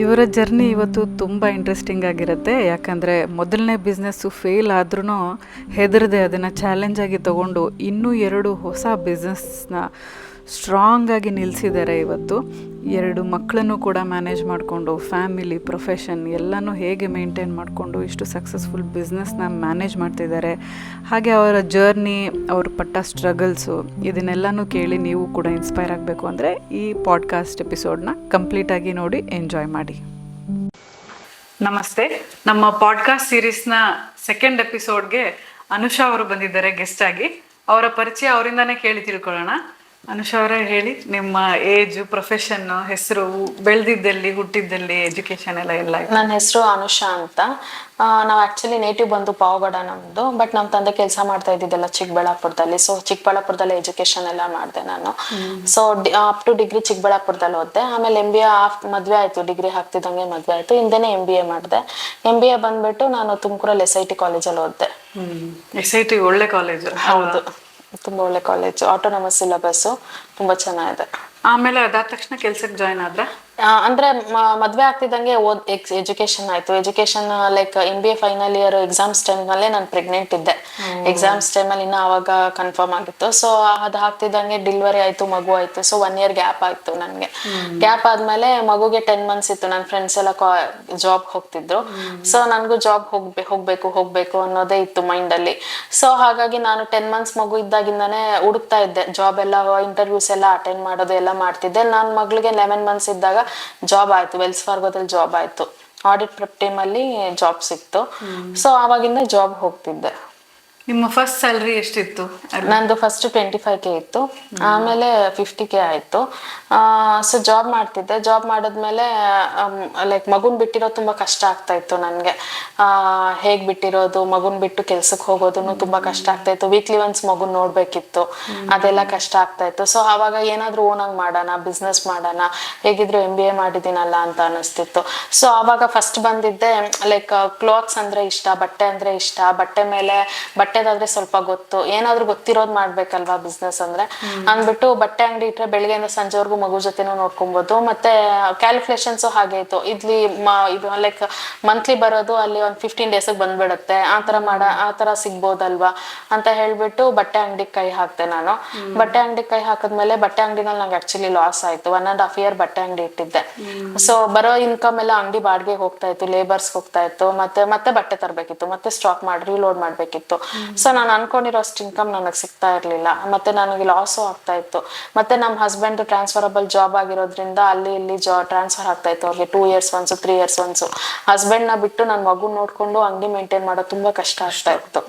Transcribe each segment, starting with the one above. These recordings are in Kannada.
ಇವರ ಜರ್ನಿ ಇವತ್ತು ತುಂಬ ಇಂಟ್ರೆಸ್ಟಿಂಗ್ ಆಗಿರುತ್ತೆ. ಯಾಕಂದರೆ ಮೊದಲನೇ ಬಿಸ್ನೆಸ್ಸು ಫೇಲ್ ಆದ್ರೂ ಹೆದರದೆ ಅದನ್ನು ಚಾಲೆಂಜಾಗಿ ತಗೊಂಡು ಇನ್ನೂ ಎರಡು ಹೊಸ ಬಿಸ್ನೆಸ್ನ ಸ್ಟ್ರಾಂಗ್ ಆಗಿ ನಿಲ್ಲಿಸಿದ್ದಾರೆ ಇವತ್ತು. ಎರಡು ಮಕ್ಕಳನ್ನು ಕೂಡ ಮ್ಯಾನೇಜ್ ಮಾಡಿಕೊಂಡು ಫ್ಯಾಮಿಲಿ ಪ್ರೊಫೆಷನ್ ಎಲ್ಲನೂ ಹೇಗೆ ಮೇಂಟೈನ್ ಮಾಡಿಕೊಂಡು ಇಷ್ಟು ಸಕ್ಸಸ್ಫುಲ್ ಬಿಸ್ನೆಸ್ನ ಮ್ಯಾನೇಜ್ ಮಾಡ್ತಿದ್ದಾರೆ. ಹಾಗೆ ಅವರ ಜರ್ನಿ ಅವರು ಪಟ್ಟ ಸ್ಟ್ರಗಲ್ಸು ಇದನ್ನೆಲ್ಲನೂ ಕೇಳಿ ನೀವು ಕೂಡ ಇನ್ಸ್ಪೈರ್ ಆಗಬೇಕು ಅಂದರೆ ಈ ಪಾಡ್ಕಾಸ್ಟ್ ಎಪಿಸೋಡ್ನ ಕಂಪ್ಲೀಟಾಗಿ ನೋಡಿ ಎಂಜಾಯ್ ಮಾಡಿ. ನಮಸ್ತೆ. ನಮ್ಮ ಪಾಡ್ಕಾಸ್ಟ್ ಸೀರೀಸ್ನ ಸೆಕೆಂಡ್ ಎಪಿಸೋಡ್ಗೆ ಅನುಷಾ ಅವರು ಬಂದಿದ್ದಾರೆ ಗೆಸ್ಟ್ ಆಗಿ. ಅವರ ಪರಿಚಯ ಅವರಿಂದಾನೇ ಕೇಳಿ ತಿಳ್ಕೊಳ್ಳೋಣ. ಅನುಷಾ ಅವರೇ ಹೇಳಿ ನಿಮ್ಮ ಏಜ್ ಪ್ರೊಫೆಷನ್ ಹೆಸರು ಬೆಳೆದಿದ್ದಲ್ಲಿ ಹುಟ್ಟಿದ್ದಲ್ಲಿ ಎಜುಕೇಶನ್ ಎಲ್ಲ ಎಲ್ಲ ನನ್ನ ಹೆಸರು ಅನುಷಾ ಅಂತ. ನಾವು ಆಕ್ಚುಲಿ ನೇಟಿವ್ ಬಂದು ಪಾವಗಡ ನಮ್ದು ಬಟ್ ನಮ್ಮ ತಂದೆ ಕೆಲಸ ಮಾಡ್ತಾ ಇದ್ದಿದ್ದೆಲ್ಲ ಚಿಕ್ಕಬಳ್ಳಾಪುರದಲ್ಲಿ. ಸೊ ಚಿಕ್ಕಬಳ್ಳಾಪುರದಲ್ಲಿ ಎಜುಕೇಶನ್ ಎಲ್ಲ ಮಾಡಿದೆ ನಾನು. ಸೊ ಅಪ್ ಟು ಡಿಗ್ರಿ ಚಿಕ್ಕಬಳ್ಳಾಪುರದಲ್ಲಿ ಓದಿದೆ. ಆಮೇಲೆ ಎಂ ಬಿ ಎ ಮದುವೆ ಆಯ್ತು. ಡಿಗ್ರಿ ಹಾಕ್ತಿದ್ದಂಗೆ ಮದುವೆ ಆಯ್ತು. ಹಿಂದೆನೆ ಎಂ ಬಿ ಎ ಮಾಡಿದೆ. ಎಂ ಬಿ ಎ ಬಂದ್ಬಿಟ್ಟು ನಾನು ತುಮಕೂರಲ್ಲಿ ಎಸ್ ಐ ಟಿ ಕಾಲೇಜಲ್ಲಿ ಓದಿದೆ. ಎಸ್ ಐ ಟಿ ಒಳ್ಳೆ ಕಾಲೇಜು ಹೌದು. ತುಂಬಾ ಒಳ್ಳೆ ಕಾಲೇಜು ಆಟೋನಮಸ್ ಸಿಲೆಬಸ್ಸು ತುಂಬಾ ಚೆನ್ನಾಗಿದೆ. ಆಮೇಲೆ ಅದಾದ ತಕ್ಷಣ ಕೆಲ್ಸಕ್ಕೆ ಜಾಯ್ನ್ ಆದ್ರೆ? ಅಂದ್ರೆ ಮದ್ವೆ ಆಗ್ತಿದ್ದಂಗೆ ಓದ್ ಎಜುಕೇಶನ್ ಆಯ್ತು. Education like M B A final year exams ಟೈಮ್ನಲ್ಲೇ ನಾನು ಪ್ರೆಗ್ನೆಂಟ್ ಇದ್ದೆ. ಎಕ್ಸಾಮ್ಸ್ ಟೈಮಲ್ಲಿ ಇನ್ನೂ ಅವಾಗ ಕನ್ಫರ್ಮ್ ಆಗಿತ್ತು. ಸೊ ಅದು ಆಗ್ತಿದ್ದಂಗೆ ಡಿಲ್ವರಿ ಆಯ್ತು ಮಗು ಆಯ್ತು. ಸೊ ಒನ್ ಇಯರ್ ಗ್ಯಾಪ್ ಆಯ್ತು ನನಗೆ. ಗ್ಯಾಪ್ ಆದ್ಮೇಲೆ ಮಗುಗೆ ಟೆನ್ ಮಂತ್ಸ್ ಇತ್ತು. ನನ್ನ ಫ್ರೆಂಡ್ಸ್ ಎಲ್ಲ ಜಾಬ್ ಹೋಗ್ತಿದ್ರು. ಸೊ ನನಗೂ ಜಾಬ್ ಹೋಗ್ಬೇಕು ಹೋಗ್ಬೇಕು ಹೋಗ್ಬೇಕು ಅನ್ನೋದೇ ಇತ್ತು ಮೈಂಡ್ ಅಲ್ಲಿ. ಸೊ ಹಾಗಾಗಿ ನಾನು ಟೆನ್ ಮಂತ್ಸ್ ಮಗು ಇದ್ದಾಗಿಂದನೇ ಹುಡುಕ್ತಾ ಇದ್ದೆ. ಜಾಬ್ ಎಲ್ಲ ಇಂಟರ್ವ್ಯೂಸ್ ಎಲ್ಲ ಅಟೆಂಡ್ ಮಾಡೋದು ಎಲ್ಲ ಮಾಡ್ತಿದ್ದೆ. ನನ್ನ ಮಗಳಿಗೆ ಲೆವೆನ್ ಮಂತ್ಸ್ ಇದ್ದಾಗ ಜಾಬ್ ಆಯ್ತು ವೆಲ್ಸ್ ಫಾರ್ಗೋದಲ್ಲಿ ಜಾಬ್ ಆಯ್ತು. ಆಡಿಟ್ ಪ್ರೆಪ್ ಟೀಮ್ ಅಲ್ಲಿ ಜಾಬ್ ಸಿಕ್ತು. ಸೊ ಆವಾಗಿಂದ ಜಾಬ್ ಹೋಗ್ತಿದ್ದೆ. ನಿಮ್ಮ ಫಸ್ಟ್ ಸ್ಯಾಲ್ರಿ ಎಷ್ಟಿತ್ತು? ನಂದು ಫಸ್ಟ್ ಟ್ವೆಂಟಿ ಫೈವ್ ಕೆ ಇತ್ತು. ಆಮೇಲೆ ಫಿಫ್ಟಿ ಕೆ ಆಯಿತು. ಸೊ ಜಾಬ್ ಮಾಡ್ತಿದ್ದೆ. ಜಾಬ್ ಮಾಡಿದ್ಮೇಲೆ ಲೈಕ್ ಮಗುನ್ ಬಿಟ್ಟಿರೋದು ತುಂಬ ಕಷ್ಟ ಆಗ್ತಾ ಇತ್ತು ನನಗೆ. ಹೇಗೆ ಬಿಟ್ಟಿರೋದು, ಮಗುನ್ ಬಿಟ್ಟು ಕೆಲ್ಸಕ್ಕೆ ಹೋಗೋದು ತುಂಬ ಕಷ್ಟ ಆಗ್ತಾ ಇತ್ತು. ವೀಕ್ಲಿ ಒನ್ಸ್ ಮಗುನ್ ನೋಡ್ಬೇಕಿತ್ತು. ಅದೆಲ್ಲ ಕಷ್ಟ ಆಗ್ತಾ ಇತ್ತು. ಸೊ ಆವಾಗ ಏನಾದರೂ ಓನಾಗಿ ಮಾಡೋಣ ಬಿಸ್ನೆಸ್ ಮಾಡೋಣ, ಹೇಗಿದ್ರು ಎಂ ಬಿ ಎ ಮಾಡಿದ್ದೀನಲ್ಲ ಅಂತ ಅನಿಸ್ತಿತ್ತು. ಸೊ ಆವಾಗ ಫಸ್ಟ್ ಬಂದಿದ್ದೆ ಲೈಕ್ ಕ್ಲಾತ್ಸ್ ಅಂದ್ರೆ ಇಷ್ಟ, ಬಟ್ಟೆ ಅಂದ್ರೆ ಇಷ್ಟ. ಬಟ್ಟೆ ಮೇಲೆ ಬಟ್ಟೆದಾದ್ರೆ ಸ್ವಲ್ಪ ಗೊತ್ತು. ಏನಾದ್ರೂ ಗೊತ್ತಿರೋದ್ ಮಾಡ್ಬೇಕಲ್ವಾ ಬಿಸ್ನೆಸ್ ಅಂದ್ರೆ? ಅಂದ್ಬಿಟ್ಟು ಬಟ್ಟೆ ಅಂಗಡಿ ಇಟ್ರೆ ಬೆಳಿಗ್ಗೆಯಿಂದ ಸಂಜೆವರೆಗೂ ಮಗು ಜೊತೆನೂ ನೋಡ್ಕೊಬಹುದು ಮತ್ತೆ ಕ್ಯಾಲ್ಕುಲೇಷನ್ಸ್ ಹಾಗೆ ಇತ್ತು ಇಲ್ಲಿ ಇದು ಲೈಕ್ ಮಂತ್ಲಿ ಬರೋದು ಅಲ್ಲಿ ಒಂದ್ ಫಿಫ್ಟೀನ್ ಡೇಸ್ ಬಂದ್ಬಿಡುತ್ತೆ. ಆ ತರ ಮಾಡ, ಆ ತರ ಸಿಗ್ಬೋದಲ್ವಾ? ಅಂತ ಹೇಳ್ಬಿಟ್ಟು ಬಟ್ಟೆ ಅಂಗಡಿ ಕೈ ಹಾಕ್ತೆ ನಾನು. ಬಟ್ಟೆ ಅಂಗಡಿ ಕೈ ಹಾಕಿದ್ಮೇಲೆ ಬಟ್ಟೆ ಅಂಗಡಿನಲ್ಲಿ ನಂಗೆ ಆಕ್ಚುಲಿ ಲಾಸ್ ಆಯ್ತು. ಒನ್ ಅಂಡ್ ಹಾಫ್ ಇಯರ್ ಬಟ್ಟೆ ಅಂಗಡಿ ಇಟ್ಟಿದ್ದೆ. ಸೊ ಬರೋ ಇನ್ಕಮ್ ಎಲ್ಲ ಅಂಗಡಿ ಬಾಡಿಗೆ ಹೋಗ್ತಾ ಇತ್ತು ಲೇಬರ್ಸ್ ಹೋಗ್ತಾ ಇತ್ತು. ಮತ್ತೆ ಮತ್ತೆ ಬಟ್ಟೆ ತರಬೇಕಿತ್ತು. ಮತ್ತೆ ಸ್ಟಾಕ್ ಮಾಡಿ ರೀಲೋಡ್ ಮಾಡ್ಬೇಕಿತ್ತು. ಸೊ ನಾನು ಅನ್ಕೊಂಡಿರೋ ಅಷ್ಟು ಇನ್ಕಮ್ ನನಗೆ ಸಿಗ್ತಾ ಇರ್ಲಿಲ್ಲ. ಮತ್ತೆ ನನಗೆ ಲಾಸು ಆಗ್ತಾ ಇತ್ತು. ಮತ್ತೆ ನಮ್ಮ ಹಸ್ಬೆಂಡ್ ಟ್ರಾನ್ಸ್ಫರಬಲ್ ಜಾಬ್ ಆಗಿರೋದ್ರಿಂದ ಅಲ್ಲಿ ಇಲ್ಲಿ ಜಾ ಟ್ರಾನ್ಸ್ಫರ್ ಆಗ್ತಾ ಇತ್ತು. ಅವ್ರಿಗೆ two years once three years once ಹಸ್ಬೆಂಡ್ನ ಬಿಟ್ಟು ನನ್ನ ಮಗು ನೋಡ್ಕೊಂಡು ಅಂಗಡಿ ಮೇಂಟೈನ್ ಮಾಡೋದು ತುಂಬಾ ಕಷ್ಟ ಆಗ್ತಾ ಇತ್ತು.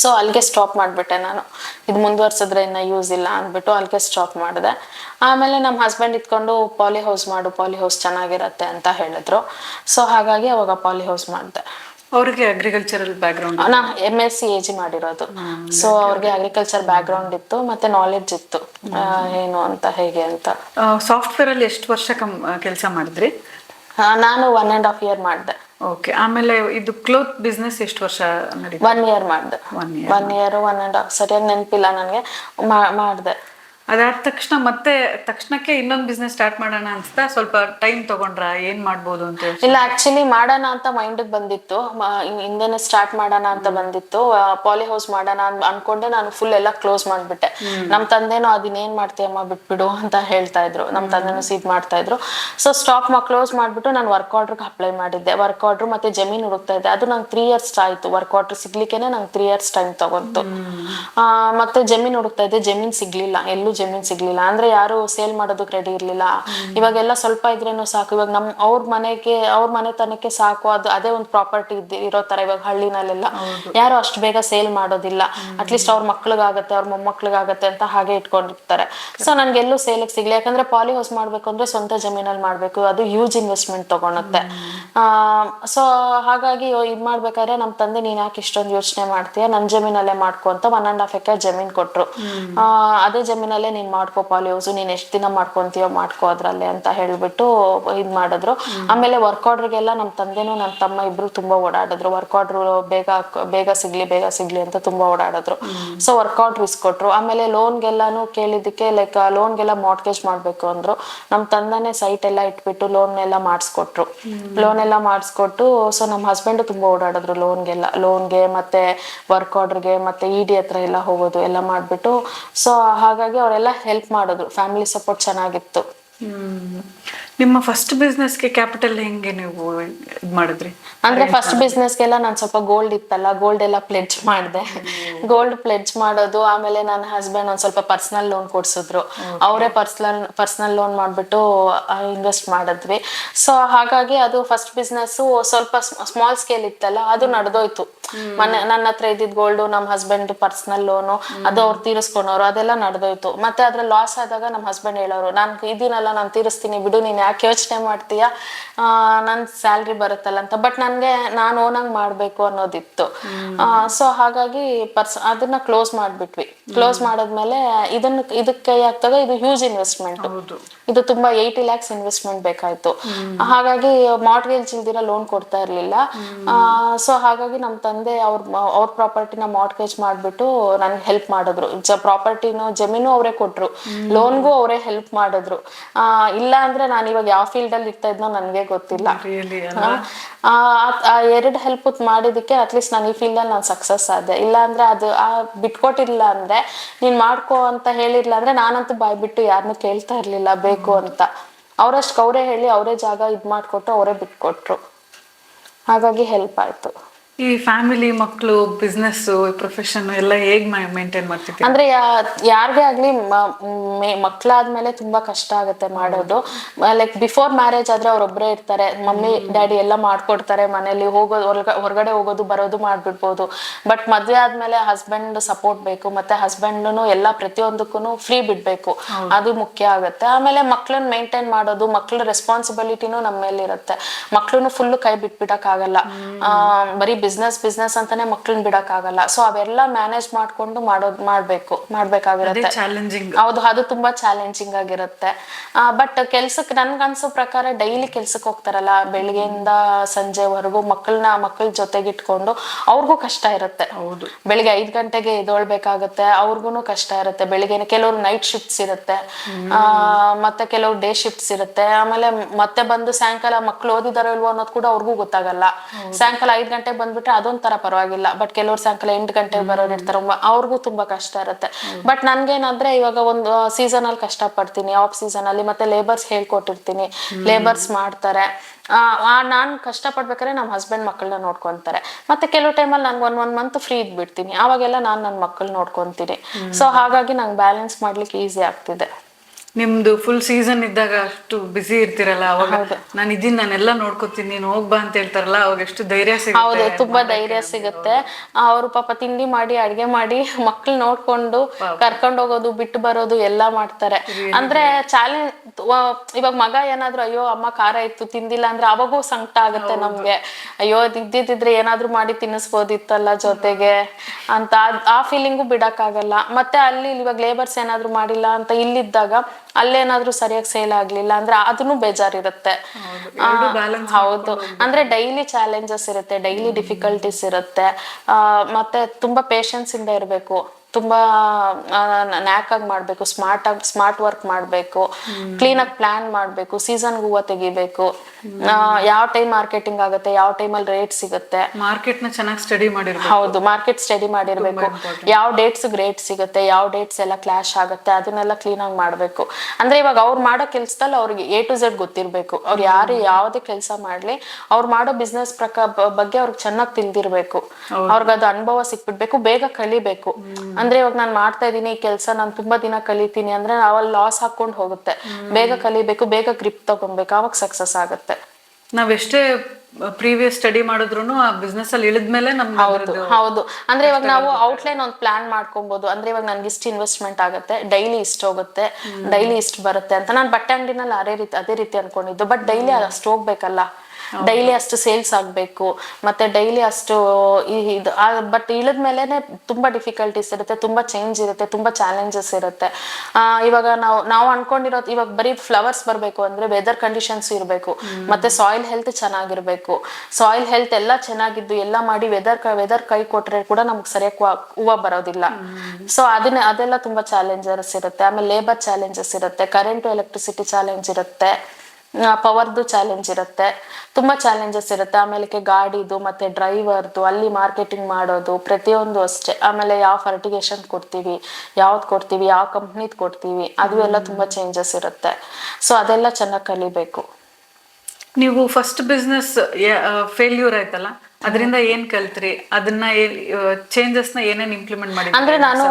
ಸೊ ಅಲ್ಲಿಗೆ ಸ್ಟಾಪ್ ಮಾಡಿಬಿಟ್ಟೆ ನಾನು. ಇದು ಮುಂದುವರ್ಸಿದ್ರೆ ಇನ್ನ ಯೂಸ್ ಇಲ್ಲ ಅಂದ್ಬಿಟ್ಟು ಅಲ್ಲಿಗೆ ಸ್ಟಾಪ್ ಮಾಡಿದೆ. ಆಮೇಲೆ ನಮ್ಮ ಹಸ್ಬೆಂಡ್ ಇಟ್ಕೊಂಡು ಪಾಲಿ ಹೌಸ್ ಮಾಡು ಪಾಲಿ ಹೌಸ್ ಚೆನ್ನಾಗಿರತ್ತೆ ಅಂತ ಹೇಳಿದ್ರು. ಸೊ ಹಾಗಾಗಿ ಅವಾಗ ಪಾಲಿ ಹೌಸ್ ಮಾಡಿದೆ. ಅವ್ರಿಗೆ ಅಗ್ರಿಕಲ್ಚರಲ್ ಬ್ಯಾಕ್ಗ್ರೌಂಡ್ ನಾ M S C A G ಮಾಡಿರೋದು. ಸೊ ಅವ್ರಿಗೆ ಅಗ್ರಿಕಲ್ಚರ್ ಬ್ಯಾಕ್ ಗ್ರೌಂಡ್ ಇತ್ತು ಮತ್ತೆ ನಾಲೆಡ್ಜ್ ಇತ್ತು. ಆ, ಏನು ಅಂತ ಹೇಗೆ ಅಂತ. ಸಾಫ್ಟ್ವೇರ್ ಅಲ್ಲಿ ಎಷ್ಟು ವರ್ಷ ಕಮ್ ಕೆಲಸ ಮಾಡಿದ್ರಿ? ಆ, ನಾನು ಒನ್ ಅಂಡ್ ಹಾಫ್ ಇಯರ್ ಮಾಡಿದೆ. ಓಕೆ ಆಮೇಲೆ ಇದು ಕ್ಲೋತ್ ಬಿಸ್ನೆಸ್ ಎಷ್ಟು ವರ್ಷ ನಡೀತು? ಒನ್ ಇಯರ್ ಮಾಡಿದೆ. Year one year one and half ಸರಿಯಾಗಿ ನೆನಪಿಲ್ಲ ನನಗೆ. ಮಾಡಿದೆ. ಅದಾದ ತಕ್ಷಣ ಮತ್ತೆ ತಕ್ಷಣಕ್ಕೆ ಇನ್ನೊಂದು ಬಿಸ್ನೆಸ್ ಸ್ಟಾರ್ಟ್ ಮಾಡೋಣ ಅನ್ಸ್ತಾ ಸ್ವಲ್ಪ ಟೈಮ್ ತಗೊಂಡ್ರ? ಏನ್ ಮಾಡ್ಬೋದು ಅಂತ ಹೇಳಿ ಇಲ್ಲ ಆಕ್ಚುಲಿ ಮಾಡೋಣ ಅಂತ ಮೈಂಡ್ ಬಂದಿತ್ತು. ಹಿಂದೆನೆ ಸ್ಟಾರ್ಟ್ ಮಾಡೋಣ ಅಂತ ಬಂದಿತ್ತು. ಪಾಲಿ ಹೌಸ್ ಮಾಡೋಣ ಅನ್- ಅನ್ಕೊಂಡೆ ನಾನು ಫುಲ್ ಎಲ್ಲ ಕ್ಲೋಸ್ ಮಾಡ್ಬಿಟ್ಟೆ. ನಮ್ ತಂದೆನೂ ಮಾಡ್ತೀಯ ಮಾಡ್ತೀಯಮ್ಮ ಬಿಟ್ಬಿಡು ಅಂತ ಹೇಳ್ತಾ ಇದ್ರು. ನಮ್ ತಂದೆನೂ ಸೀದ್ ಮಾಡ್ತಾ ಇದ್ರು. ಸೊ ಸ್ಟಾಪ್ ಮಾ ಕ್ಲೋಸ್ ಮಾಡ್ಬಿಟ್ಟು ನಾನು ವರ್ಕ್ ಆರ್ಡರ್ಗೆ ಅಪ್ಲೈ ಮಾಡಿದ್ದೆ. ವರ್ಕ್ ಆರ್ಡರ್ ಮತ್ತೆ ಜಮೀನ್ ಹುಡುಕ್ತಾ ಇದ್ದೆ. ಅದು ನಂಗೆ ತ್ರೀ ಇಯರ್ಸ್ ಆಯ್ತು. ವರ್ಕ್ ಆರ್ಡರ್ ಸಿಗ್ಲಿಕ್ಕೆ ನಂಗೆ ತ್ರೀ ಇಯರ್ಸ್ ಟೈಮ್ ತಗೊಂತು. ಮತ್ತೆ ಜಮೀನ್ ಹುಡುಕ್ತಾ ಇದ್ದೆ. ಜಮೀನ್ ಸಿಗ್ಲಿಲ್ಲ. ಎಲ್ಲೂ ಜಮೀನ್ ಸಿಗ್ಲಿಲ್ಲ. ಅಂದ್ರೆ ಯಾರು ಸೇಲ್ ಮಾಡೋದಕ್ಕೆ ರೆಡಿ ಇರ್ಲಿಲ್ಲ. ಇವಾಗೆಲ್ಲ ಸ್ವಲ್ಪ ಇದ್ರೇನು ಸಾಕು. ಇವಾಗ ನಮ್ ಅವ್ರ ಮನೆಗೆ ಅವ್ರ ಮನೆತನಕ್ಕೆ ಸಾಕು. ಅದು ಅದೇ ಒಂದು ಪ್ರಾಪರ್ಟಿ ಇರೋ ತರ ಇವಾಗ ಹಳ್ಳಿನಲ್ಲೆಲ್ಲ. ಯಾರು ಅಷ್ಟು ಬೇಗ ಸೇಲ್ ಮಾಡೋದಿಲ್ಲ. ಅಟ್ಲೀಸ್ಟ್ ಅವ್ರ ಮಕ್ಳಿಗಾಗತ್ತೆ ಅವ್ರ ಮೊಮ್ಮಕ್ಳಿಗಾಗತ್ತೆ ಅಂತ ಹಾಗೆ ಇಟ್ಕೊಂಡಿರ್ತಾರೆ. ಸೊ ನನ್ಗೆ ಎಲ್ಲೂ ಸೇಲಿಗೆ ಸಿಗ್ಲಿ ಯಾಕಂದ್ರೆ ಪಾಲಿ ಹೌಸ್ ಮಾಡ್ಬೇಕು ಅಂದ್ರೆ ಸ್ವಂತ ಜಮೀನಲ್ಲಿ ಮಾಡ್ಬೇಕು. ಅದು ಹ್ಯೂಜ್ ಇನ್ವೆಸ್ಟ್ಮೆಂಟ್ ತಗೊಳುತ್ತೆ. ಸೊ ಹಾಗಾಗಿ ಇದ್ ಮಾಡ್ಬೇಕಾದ್ರೆ ನಮ್ ತಂದೆ ನೀನ್ ಯಾಕೆ ಇಷ್ಟೊಂದು ಯೋಚನೆ ಮಾಡ್ತೀಯ? ನನ್ ಜಮೀನಲ್ಲೇ ಮಾಡ್ಕೊ ಅಂತ ಒನ್ ಅಂಡ್ ಹಾಫ್ ಎಕರ್ ಜಮೀನ್ ಕೊಟ್ರು. ಆ, ಅದೇ ಜಮೀನಲ್ಲಿ ಆದ್ಮೇಲೆ ನೀನ್ ಮಾಡ್ಕೋ ಪಾಲಿಯೋಸು ನೀನ್ ಎಷ್ಟ್ ದಿನ ಮಾಡ್ಕೊಂತೀಯೋ ಮಾಡ್ಕೋ ಅದ್ರಲ್ಲೇ ಅಂತ ಹೇಳ್ಬಿಟ್ಟು ಇದ್ ಮಾಡಿದ್ರು. ಆಮೇಲೆ ವರ್ಕ್ ಆರ್ಡರ್ಗೆಲ್ಲ ನಮ್ ತಂದೆನೂ ನಮ್ಮ ತಮ್ಮ ಇಬ್ರು ತುಂಬಾ ಓಡಾಡಿದ್ರು. ವರ್ಕ್ ಆರ್ಡರ್ ಬೇಗ ಬೇಗ ಸಿಗ್ಲಿ ಬೇಗ ಸಿಗ್ಲಿ ಅಂತ ತುಂಬಾ ಓಡಾಡಿದ್ರು. ಸೊ ವರ್ಕ್ ಔಟ್ ಇಸ್ಕೊಟ್ರು. ಆಮೇಲೆ ಲೋನ್ಗೆಲ್ಲಾನು ಕೇಳಿದ್ದಕ್ಕೆ ಲೈಕ್ ಲೋನ್ಗೆಲ್ಲ ಮಾರ್ಟ್ಗೇಜ್ ಮಾಡ್ಬೇಕು ಅಂದ್ರು. ನಮ್ ತಂದನೆ ಸೈಟ್ ಎಲ್ಲ ಇಟ್ಬಿಟ್ಟು ಲೋನ್ ಎಲ್ಲ ಮಾಡಿಸ್ಕೊಟ್ರು. ಲೋನ್ ಎಲ್ಲ ಮಾಡಿಸ್ಕೊಟ್ಟು ಸೊ ನಮ್ಮ ಹಸ್ಬೆಂಡ್ ತುಂಬಾ ಓಡಾಡಿದ್ರು ಲೋನ್ಗೆಲ್ಲ ಲೋನ್ಗೆ ಮತ್ತೆ ವರ್ಕ್ ಆರ್ಡರ್ಗೆ ಮತ್ತೆ ಇ ಡಿ ಹತ್ರ ಎಲ್ಲ ಹೋಗೋದು ಎಲ್ಲ ಮಾಡ್ಬಿಟ್ಟು. ಸೊ ಹಾಗಾಗಿ ಅವರೆಲ್ಲ ಹೆಲ್ಪ್ ಮಾಡಿದ್ರು. ಫ್ಯಾಮಿಲಿ ಸಪೋರ್ಟ್ ಚೆನ್ನಾಗಿತ್ತು. ನಿಮ್ಮ ಫಸ್ಟ್ ಬಿಸ್ನೆಸ್ಗೆ ಕ್ಯಾಪಿಟಲ್ ಹೆಂಗೆ ನೀವು ಇದು ಮಾಡಿದ್ರಿ? ಅಂದ್ರೆ ಫಸ್ಟ್ ಬಿಸ್ನೆಸ್ಗೆಲ್ಲ ನಾನು ಸ್ವಲ್ಪ ಗೋಲ್ಡ್ ಇತ್ತಲ್ಲ ಗೋಲ್ಡ್ ಎಲ್ಲ ಪ್ಲೆಡ್ಜ್ ಮಾಡಿದೆ. ಗೋಲ್ಡ್ ಪ್ಲೆಡ್ಜ್ ಮಾಡೋದು ಆಮೇಲೆ ನನ್ನ ಹಸ್ಬೆಂಡ್ ಒಂದ್ ಸ್ವಲ್ಪ ಪರ್ಸನಲ್ ಲೋನ್ ಕೊಡ್ಸಿದ್ರು. ಅವರೇ ಪರ್ಸನಲ್ ಪರ್ಸನಲ್ ಲೋನ್ ಮಾಡ್ಬಿಟ್ಟು ಇನ್ವೆಸ್ಟ್ ಮಾಡಿದ್ವಿ. ಸೊ ಹಾಗಾಗಿ ಅದು ಫಸ್ಟ್ ಬಿಸ್ನೆಸ್ ಸ್ವಲ್ಪ ಸ್ಮಾಲ್ ಸ್ಕೇಲ್ ಇತ್ತಲ್ಲ ಅದು ನಡೆದೋಯ್ತು. ಮನೆ ನನ್ನ ಹತ್ರ ಇದ್ದಿದ್ ಗೋಲ್ಡ್ ನಮ್ಮ ಹಸ್ಬೆಂಡ್ ಪರ್ಸನಲ್ ಲೋನ್ ಅದು ಅವ್ರು ತೀರಿಸ್ಕೊಂಡವ್ರು ಅದೆಲ್ಲ ನಡೆದೋಯ್ತು. ಮತ್ತೆ ಅದ್ರ ಲಾಸ್ ಆದಾಗ ನಮ್ಮ ಹಸ್ಬೆಂಡ್ ಹೇಳೋರು ನಾನು ಇದೀನಲ್ಲ ನಾನು ತೀರಿಸ್ತೀನಿ ಬಿಡು ನೀನ್ ಯಾಕೆ ಯೋಚನೆ ಮಾಡ್ತೀಯಾ? ನನ್ ಸ್ಯಾಲ್ರಿ ಬರುತ್ತಲ್ಲ ಅಂತ. ಬಟ್ ನನ್ಗೆ ನಾನು ಓನಾಗಿ ಮಾಡ್ಬೇಕು ಅನ್ನೋದಿತ್ತು. ಸೊ ಹಾಗಾಗಿ ಪರ್ಸ್ ಅದನ್ನ ಕ್ಲೋಸ್ ಮಾಡ್ಬಿಟ್ವಿ. ಕ್ಲೋಸ್ ಮಾಡಾದ್ಮೇಲೆ ಇದನ್ನ ಇದಕ್ಕೆ ಆಗ್ತದೆ ಇದು ಹ್ಯೂಜ್ ಇನ್ವೆಸ್ಟ್ಮೆಂಟ್ ಇದು ತುಂಬಾ ಏಯ್ಟಿ ಲ್ಯಾಕ್ಸ್ ಇನ್ವೆಸ್ಟ್ಮೆಂಟ್ ಬೇಕಾಯ್ತು. ಹಾಗಾಗಿ ಮಾರ್ಟ್ಗೇಜ್ ಇಲ್ದಿರ ಲೋನ್ ಕೊಡ್ತಾ ಇರ್ಲಿಲ್ಲ. ಸೊ ಹಾಗಾಗಿ ನಮ್ಮ ತಂದೆ ಅವ್ರ ಅವ್ರ ಪ್ರಾಪರ್ಟಿನ ಮಾರ್ಟ್ಗೇಜ್ ಮಾಡ್ಬಿಟ್ಟು ನನ್ಗೆ ಹೆಲ್ಪ್ ಮಾಡಿದ್ರು. ಪ್ರಾಪರ್ಟಿನೂ ಜಮೀನು ಅವರೇ ಕೊಟ್ರು. ಲೋನ್ಗೂ ಅವರೇ ಹೆಲ್ಪ್ ಮಾಡಿದ್ರು. ಇಲ್ಲ ಅಂದ್ರೆ ನಾನು ಇವಾಗ ಯಾವ ಫೀಲ್ಡ್ ಅಲ್ಲಿ ಇರ್ತಾ ಇದ್ನೋ ನನ್ಗೆ ಗೊತ್ತಿಲ್ಲ. ಆ ಎರಡು ಹೆಲ್ಪ್ ಮಾಡಿದಕ್ಕೆ ಅಟ್ಲೀಸ್ಟ್ ನಾನು ಈ ಫೀಲ್ಡ್ ಅಲ್ಲಿ ನಾನು ಸಕ್ಸಸ್ ಆದೆ. ಇಲ್ಲ ಅಂದ್ರೆ ಅದು ಆ ಬಿಟ್ಕೊಟ್ಟಿರ್ಲಿಲ್ಲ ಅಂದ್ರೆ ನೀನ್ ಮಾಡ್ಕೋ ಅಂತ ಹೇಳಿರ್ಲಿಲ್ಲ ಅಂದ್ರೆ ನಾನಂತೂ ಬಾಯ್ ಬಿಟ್ಟು ಯಾರನ್ನೂ ಕೇಳ್ತಾ ಇರ್ಲಿಲ್ಲ, ಬೇಕು ಅಂತ. ಅವರಷ್ಟು ಅವರೇ ಹೇಳಿ ಅವರೇ ಜಾಗ ಇದು ಮಾಡ್ಕೊಟ್ಟು ಅವರೇ ಬಿಟ್ಕೊಟ್ರು. ಹಾಗಾಗಿ ಹೆಲ್ಪ್ ಆಯ್ತು. ಈ ಫ್ಯಾಮಿಲಿ ಮಕ್ಕಳು ಬಿಸ್ನೆಸ್ ಪ್ರೊಫೆಷನ್ ಎಲ್ಲ ಹೇಗ್ ಮೇಂಟೈನ್ ಮಾಡ್ತೀವಿ ಅಂದ್ರೆ ಯಾರಿಗೇ ಆಗ್ಲಿ ಮಕ್ಕಳಾದ್ಮೇಲೆ ತುಂಬಾ ಕಷ್ಟ ಆಗುತ್ತೆ ಮಾಡೋದು. ಲೈಕ್ ಬಿಫೋರ್ ಮ್ಯಾರೇಜ್ ಆದ್ರೆ ಅವ್ರೊಬ್ರೇ ಇರ್ತಾರೆ. ಮಮ್ಮಿ ಡ್ಯಾಡಿ ಎಲ್ಲ ಮಾಡ್ಕೊಡ್ತಾರೆ ಮನೇಲಿ. ಹೋಗೋದು ಹೊರಗಡೆ ಹೋಗೋದು ಬರೋದು ಮಾಡ್ಬಿಡ್ಬೋದು. ಬಟ್ ಮದ್ವೆ ಆದ್ಮೇಲೆ ಹಸ್ಬೆಂಡ್ ಸಪೋರ್ಟ್ ಬೇಕು. ಮತ್ತೆ ಹಸ್ಬೆಂಡ್ನು ಎಲ್ಲ ಪ್ರತಿಯೊಂದಕ್ಕೂ ಫ್ರೀ ಬಿಡ್ಬೇಕು. ಅದು ಮುಖ್ಯ ಆಗುತ್ತೆ. ಆಮೇಲೆ ಮಕ್ಳನ್ನ ಮೇಂಟೈನ್ ಮಾಡೋದು ಮಕ್ಳ ರೆಸ್ಪಾನ್ಸಿಬಿಲಿಟಿನೂ ನಮ್ಮ ಮೇಲೆ ಇರುತ್ತೆ ಮಕ್ಳನ್ನು ಫುಲ್ ಕೈ ಬಿಟ್ಬಿಡಕ್ ಆಗಲ್ಲ ಬರೀ ಬಿಸ್ನೆಸ್ ಬಿಸ್ನೆಸ್ ಅಂತಾನೆ ಮಕ್ಳನ್ನ ಬಿಡಕ್ ಆಗಲ್ಲ ಸೊ ಅವೆಲ್ಲ ಮ್ಯಾನೇಜ್ ಮಾಡ್ಕೊಂಡು ಮಾಡೋದ್ ಮಾಡ್ಬೇಕು ಮಾಡ್ಬೇಕಾಗಿರುತ್ತೆ. ಚಾಲೆಂಜಿಂಗ್ ಹೌದು ಅದು ತುಂಬಾ ಚಾಲೆಂಜಿಂಗ್ ಆಗಿರುತ್ತೆ. ಬಟ್ ಕೆಲ್ಸಕ್ಕೆ ನನ್ಗನ್ಸೋ ಪ್ರಕಾರ ಡೈಲಿ ಕೆಲ್ಸಕ್ಕೆ ಹೋಗ್ತಾರಲ್ಲ ಬೆಳಿಗ್ಗೆಯಿಂದ ಸಂಜೆವರೆಗೂ ಮಕ್ಕಳನ್ನ ಮಕ್ಕಳ ಜೊತೆಗಿಟ್ಕೊಂಡು ಅವ್ರಿಗೂ ಕಷ್ಟ ಇರುತ್ತೆ. ಹೌದು. ಬೆಳಿಗ್ಗೆ ಐದು ಗಂಟೆಗೆ ಎದೊಳ್ಬೇಕಾಗುತ್ತೆ ಅವ್ರಿಗೂ ಕಷ್ಟ ಇರುತ್ತೆ. ಬೆಳಿಗ್ಗೆ ಕೆಲವರು ನೈಟ್ ಶಿಫ್ಟ್ಸ್ ಇರುತ್ತೆ. ಮತ್ತೆ ಕೆಲವ್ರು ಡೇ ಶಿಫ್ಟ್ಸ್ ಇರುತ್ತೆ. ಆಮೇಲೆ ಮತ್ತೆ ಬಂದು ಸಾಯಂಕಾಲ ಮಕ್ಳು ಓದಿದಾರೋ ಇಲ್ವೋ ಅನ್ನೋದು ಕೂಡ ಅವ್ರಿಗೂ ಗೊತ್ತಾಗಲ್ಲ. ಸಾಯಂಕಾಲ ಐದ್ ಗಂಟೆಗೆ ಬಂದ್ಬಿಟ್ರೆ ಅದೊಂಥರ ಪರವಾಗಿಲ್ಲ. ಬಟ್ ಕೆಲವ್ರು ಸಾಯಂಕಾಲ ಎಂಟು ಗಂಟೆಗೆ ಬರೋರು ಇರ್ತಾರೆ. ಅವ್ರಿಗೂ ತುಂಬಾ ಕಷ್ಟ ಇರುತ್ತೆ. ಬಟ್ ನನ್ಗೇನಂದ್ರೆ ಇವಾಗ ಒಂದು ಸೀಸನ್ ಅಲ್ಲಿ ಕಷ್ಟ ಪಡ್ತೀನಿ. ಆಫ್ ಸೀಸನ್ ಅಲ್ಲಿ ಮತ್ತೆ ಲೇಬರ್ಸ್ ಹೇಳ್ಕೊಟ್ಟಿರ್ತೀನಿ. ಲೇಬರ್ಸ್ ಮಾಡ್ತಾರೆ. ಆ ನಾನ್ ಕಷ್ಟ ಪಡ್ಬೇಕಾದ್ರೆ ನಮ್ಮ ಹಸ್ಬೆಂಡ್ ಮಕ್ಕಳನ್ನ ನೋಡ್ಕೊಂತಾರೆ. ಮತ್ತೆ ಕೆಲವು ಟೈಮಲ್ಲಿ ನನ್ಗೆ ಒನ್ ಒನ್ ಮಂತ್ ಫ್ರೀ ಇದ್ಬಿಡ್ತೀನಿ. ಅವಾಗೆಲ್ಲ ನಾನು ನನ್ನ ಮಕ್ಕಳು ನೋಡ್ಕೊಂತೀನಿ. ಸೊ ಹಾಗಾಗಿ ನಂಗೆ ಬ್ಯಾಲೆನ್ಸ್ ಮಾಡ್ಲಿಕ್ಕೆ ಈಸಿ ಆಗ್ತಿದೆ. ನಿಮ್ದು ಫುಲ್ ಸೀಸನ್ ಇದ್ದಾಗ ಅಷ್ಟು ಬಿಸಿ ಇರ್ತಿರಲ್ಲ ಅವಾಗ ನಾನು ಇದನ್ನ ನಾನೆಲ್ಲ ನೋಡ್ಕೋತೀನಿ ನೀನು ಹೋಗ್ಬಾ ಅಂತ ಹೇಳ್ತಾರಲ್ಲ ಅವಾಗ ಎಷ್ಟು ಧೈರ್ಯ ಹೌದು ತುಂಬಾ ಧೈರ್ಯ ಸಿಗುತ್ತೆ. ಅವರು ಪಾಪ ತಿಂಡಿ ಮಾಡಿ ಅಡ್ಗೆ ಮಾಡಿ ಮಕ್ಳು ನೋಡ್ಕೊಂಡು ಕರ್ಕೊಂಡು ಹೋಗೋದು ಬಿಟ್ಟು ಬರೋದು ಎಲ್ಲಾ ಮಾಡ್ತಾರೆ. ಅಂದ್ರೆ ಚಾಲೆಂಜ್ ಇವಾಗ ಮಗ ಏನಾದ್ರು ಅಯ್ಯೋ ಅಮ್ಮ ಖಾರ ಇತ್ತು ತಿಂದಿಲ್ಲ ಅಂದ್ರೆ ಅವಾಗೂ ಸಂಕಟ ಆಗುತ್ತೆ ನಮ್ಗೆ. ಅಯ್ಯೋ ಇದ್ದಿದ್ರೆ ಏನಾದ್ರು ಮಾಡಿ ತಿನ್ನಿಸ್ಬೋದಿತ್ತಲ್ಲ ಜೊತೆಗೆ ಅಂತ ಆ ಫೀಲಿಂಗು ಬಿಡಕ್ಕಾಗಲ್ಲ. ಮತ್ತೆ ಅಲ್ಲಿ ಇವಾಗ ಲೇಬರ್ಸ್ ಏನಾದ್ರು ಮಾಡಿಲ್ಲ ಅಂತ ಇಲ್ಲಿದ್ದಾಗ ಅಲ್ಲೇನಾದ್ರೂ ಸರಿಯಾಗಿ ಸೇಲ್ ಆಗ್ಲಿಲ್ಲ ಅಂದ್ರೆ ಅದನ್ನು ಬೇಜಾರಿರುತ್ತೆ. ಹೌದು ಅಂದ್ರೆ ಡೈಲಿ ಚಾಲೆಂಜಸ್ ಇರುತ್ತೆ ಡೈಲಿ ಡಿಫಿಕಲ್ಟೀಸ್ ಇರುತ್ತೆ. ಆ, ಮತ್ತೆ ತುಂಬಾ ಪೇಶನ್ಸ್ ಇಂದ ಇರಬೇಕು. ತುಂಬಾ ನ್ಯಾಕ್ ಆಗಿ ಮಾಡ್ಬೇಕು ಸ್ಮಾರ್ಟ್ ಆಗಿ ಸ್ಮಾರ್ಟ್ ವರ್ಕ್ ಮಾಡಬೇಕು ಕ್ಲೀನ್ ಆಗಿ ಮಾಡಬೇಕು ಮಾಡ್ಬೇಕು ಸೀಸನ್ ಹೂವ ತೆಗಿಬೇಕು. ಯಾವ ಟೈಮ್ ಮಾರ್ಕೆಟಿಂಗ್ ಆಗುತ್ತೆ ಯಾವ ಟೈಮಲ್ಲಿ ರೇಟ್ ಸಿಗುತ್ತೆ. ಮಾರ್ಕೆಟ್ನ ಚೆನ್ನಾಗಿ ಸ್ಟಡಿ ಮಾಡಿರ್ಬೇಕು. ಹೌದು ಮಾರ್ಕೆಟ್ ಸ್ಟಡಿ ಮಾಡಿರಬೇಕು. ಯಾವ ಡೇಟ್ಸ್ಗೆ ರೇಟ್ ಸಿಗುತ್ತೆ ಯಾವ ಡೇಟ್ಸ್ ಎಲ್ಲ ಕ್ಲಾಶ್ ಆಗುತ್ತೆ ಅದನ್ನೆಲ್ಲ ಕ್ಲೀನ್ ಆಗಿ ಅಂದರೆ ಅಂದ್ರೆ ಇವಾಗ ಅವ್ರು ಮಾಡೋ ಕೆಲಸದಲ್ಲಿ ಅವ್ರಿಗೆ ಎ ಟು ಝೆಡ್ ಗೊತ್ತಿರಬೇಕು. ಅವ್ರು ಯಾರು ಯಾವುದೇ ಕೆಲಸ ಮಾಡ್ಲಿ ಅವ್ರು ಮಾಡೋ ಬಿಸ್ನೆಸ್ ಪ್ರಕಾರ ಬಗ್ಗೆ ಅವ್ರಿಗೆ ಚೆನ್ನಾಗಿ ತಿಳಿದಿರಬೇಕು. ಅವ್ರಿಗೆ ಅದು ಅನುಭವ ಸಿಕ್ಬಿಡ್ಬೇಕು ಬೇಗ ಕಲಿಬೇಕು. ಅಂದ್ರೆ ಇವಾಗ ನಾನು ಮಾಡ್ತಾ ಇದ್ದೀನಿ ಈ ಕೆಲಸ ನಾನು ತುಂಬಾ ದಿನ ಕಲಿತೀನಿ ಅಂದ್ರೆ ಅವಲ್ಲಿ ಲಾಸ್ ಹಾಕೊಂಡು ಹೋಗುತ್ತೆ. ಬೇಗ ಕಲಿಬೇಕು ಬೇಗ ಗ್ರಿಪ್ ತಗೊಬೇಕು ಅವಾಗ ಸಕ್ಸಸ್ ಆಗುತ್ತೆ. ನಾವೆಷ್ಟೇ ಪ್ರೀವಿಯಸ್ ಸ್ಟಡಿ ಮಾಡಿದ್ರು ಆ ಬಿಸ್ನೆಸ್ ಅಲ್ಲಿ ಇಳಿದ್ಮೇಲೆ ನಮ್ಗೆ ಹೌದು ಹೌದು. ಅಂದ್ರೆ ಇವಾಗ ನಾವು ಔಟ್ಲೈನ್ ಒಂದು ಪ್ಲಾನ್ ಮಾಡ್ಕೊಬಹುದು ಅಂದ್ರೆ ಇವಾಗ ನನ್ಗೆ ಇಷ್ಟು ಇನ್ವೆಸ್ಟ್ಮೆಂಟ್ ಆಗುತ್ತೆ ಡೈಲಿ ಇಷ್ಟು ಹೋಗುತ್ತೆ ಡೈಲಿ ಇಷ್ಟು ಬರುತ್ತೆ ಅಂತ. ನಾನು ಬಟ್ಟೆ ಅಂಗಡಿನಲ್ಲಿ ಅದೇ ರೀತಿ ಅದೇ ರೀತಿ ಅನ್ಕೊಂಡಿದ್ದು. ಬಟ್ ಡೈಲಿ ಅಷ್ಟು ಹೋಗ್ಬೇಕಲ್ಲ. ಡೈಲಿ ಅಷ್ಟು ಸೇಲ್ಸ್ ಆಗಬೇಕು ಮತ್ತೆ ಡೈಲಿ ಅಷ್ಟು ಇದು ಬಟ್ ಇಳಿದ ಮೇಲೆ ತುಂಬಾ ಡಿಫಿಕಲ್ಟೀಸ್ ಇರುತ್ತೆ ತುಂಬಾ ಚೇಂಜ್ ಇರುತ್ತೆ ತುಂಬಾ ಚಾಲೆಂಜಸ್ ಇರುತ್ತೆ. ಆ, ಇವಾಗ ನಾವು ನಾವು ಅನ್ಕೊಂಡಿರೋದು ಇವಾಗ ಬರೀ ಫ್ಲವರ್ಸ್ ಬರಬೇಕು ಅಂದ್ರೆ ವೆದರ್ ಕಂಡೀಷನ್ಸ್ ಇರಬೇಕು ಮತ್ತೆ ಸಾಯಿಲ್ ಹೆಲ್ತ್ ಚೆನ್ನಾಗಿರ್ಬೇಕು. ಸಾಯಿಲ್ ಹೆಲ್ತ್ ಎಲ್ಲ ಚೆನ್ನಾಗಿದ್ದು ಎಲ್ಲ ಮಾಡಿ ವೆದರ್ ವೆದರ್ ಕೈ ಕೊಟ್ಟರೆ ಕೂಡ ನಮ್ಗೆ ಸರಿಯಾಗಿ ಹೂವು ಬರೋದಿಲ್ಲ. ಸೊ ಅದನ್ನ ಅದೆಲ್ಲ ತುಂಬಾ ಚಾಲೆಂಜಸ್ ಇರುತ್ತೆ. ಆಮೇಲೆ ಲೇಬರ್ ಚಾಲೆಂಜಸ್ ಇರುತ್ತೆ ಕರೆಂಟ್ ಎಲೆಕ್ಟ್ರಿಸಿಟಿ ಚಾಲೆಂಜ್ ಇರುತ್ತೆ. ಪವರ್ದು ಚಾಲೆಂಜ್ ಇರುತ್ತೆ. ತುಂಬ ಚಾಲೆಂಜಸ್ ಇರುತ್ತೆ. ಆಮೇಲೆ ಗಾಡಿದು ಮತ್ತೆ ಡ್ರೈವರ್ದು ಅಲ್ಲಿ ಮಾರ್ಕೆಟಿಂಗ್ ಮಾಡೋದು ಪ್ರತಿಯೊಂದು ಅಷ್ಟೇ. ಆಮೇಲೆ ಯಾವ ಫರ್ಟಿಗೇಷನ್ ಕೊಡ್ತೀವಿ ಯಾವ್ದು ಕೊಡ್ತೀವಿ ಯಾವ ಕಂಪ್ನಿದ್ ಕೊಡ್ತೀವಿ ಅದು ಎಲ್ಲ ತುಂಬ ಚೇಂಜಸ್ ಇರುತ್ತೆ. ಸೊ ಅದೆಲ್ಲ ಚೆನ್ನಾಗಿ ಕಲಿಬೇಕು. ನೀವು ಫಸ್ಟ್ ಬಿಸ್ನೆಸ್ ಫೇಲ್ಯೂರ್ ಆಯ್ತಲ್ಲ? ಅದರಿಂದ ಏನ್ ಕಲ್ತ್ರಿ? ಅದನ್ನ ಚೇಂಜಸ್ನ ಏನೇನ್ ಇಂಪ್ಲಿಮೆಂಟ್ ಮಾಡಿ ಅಂದ್ರೆ ನಾನು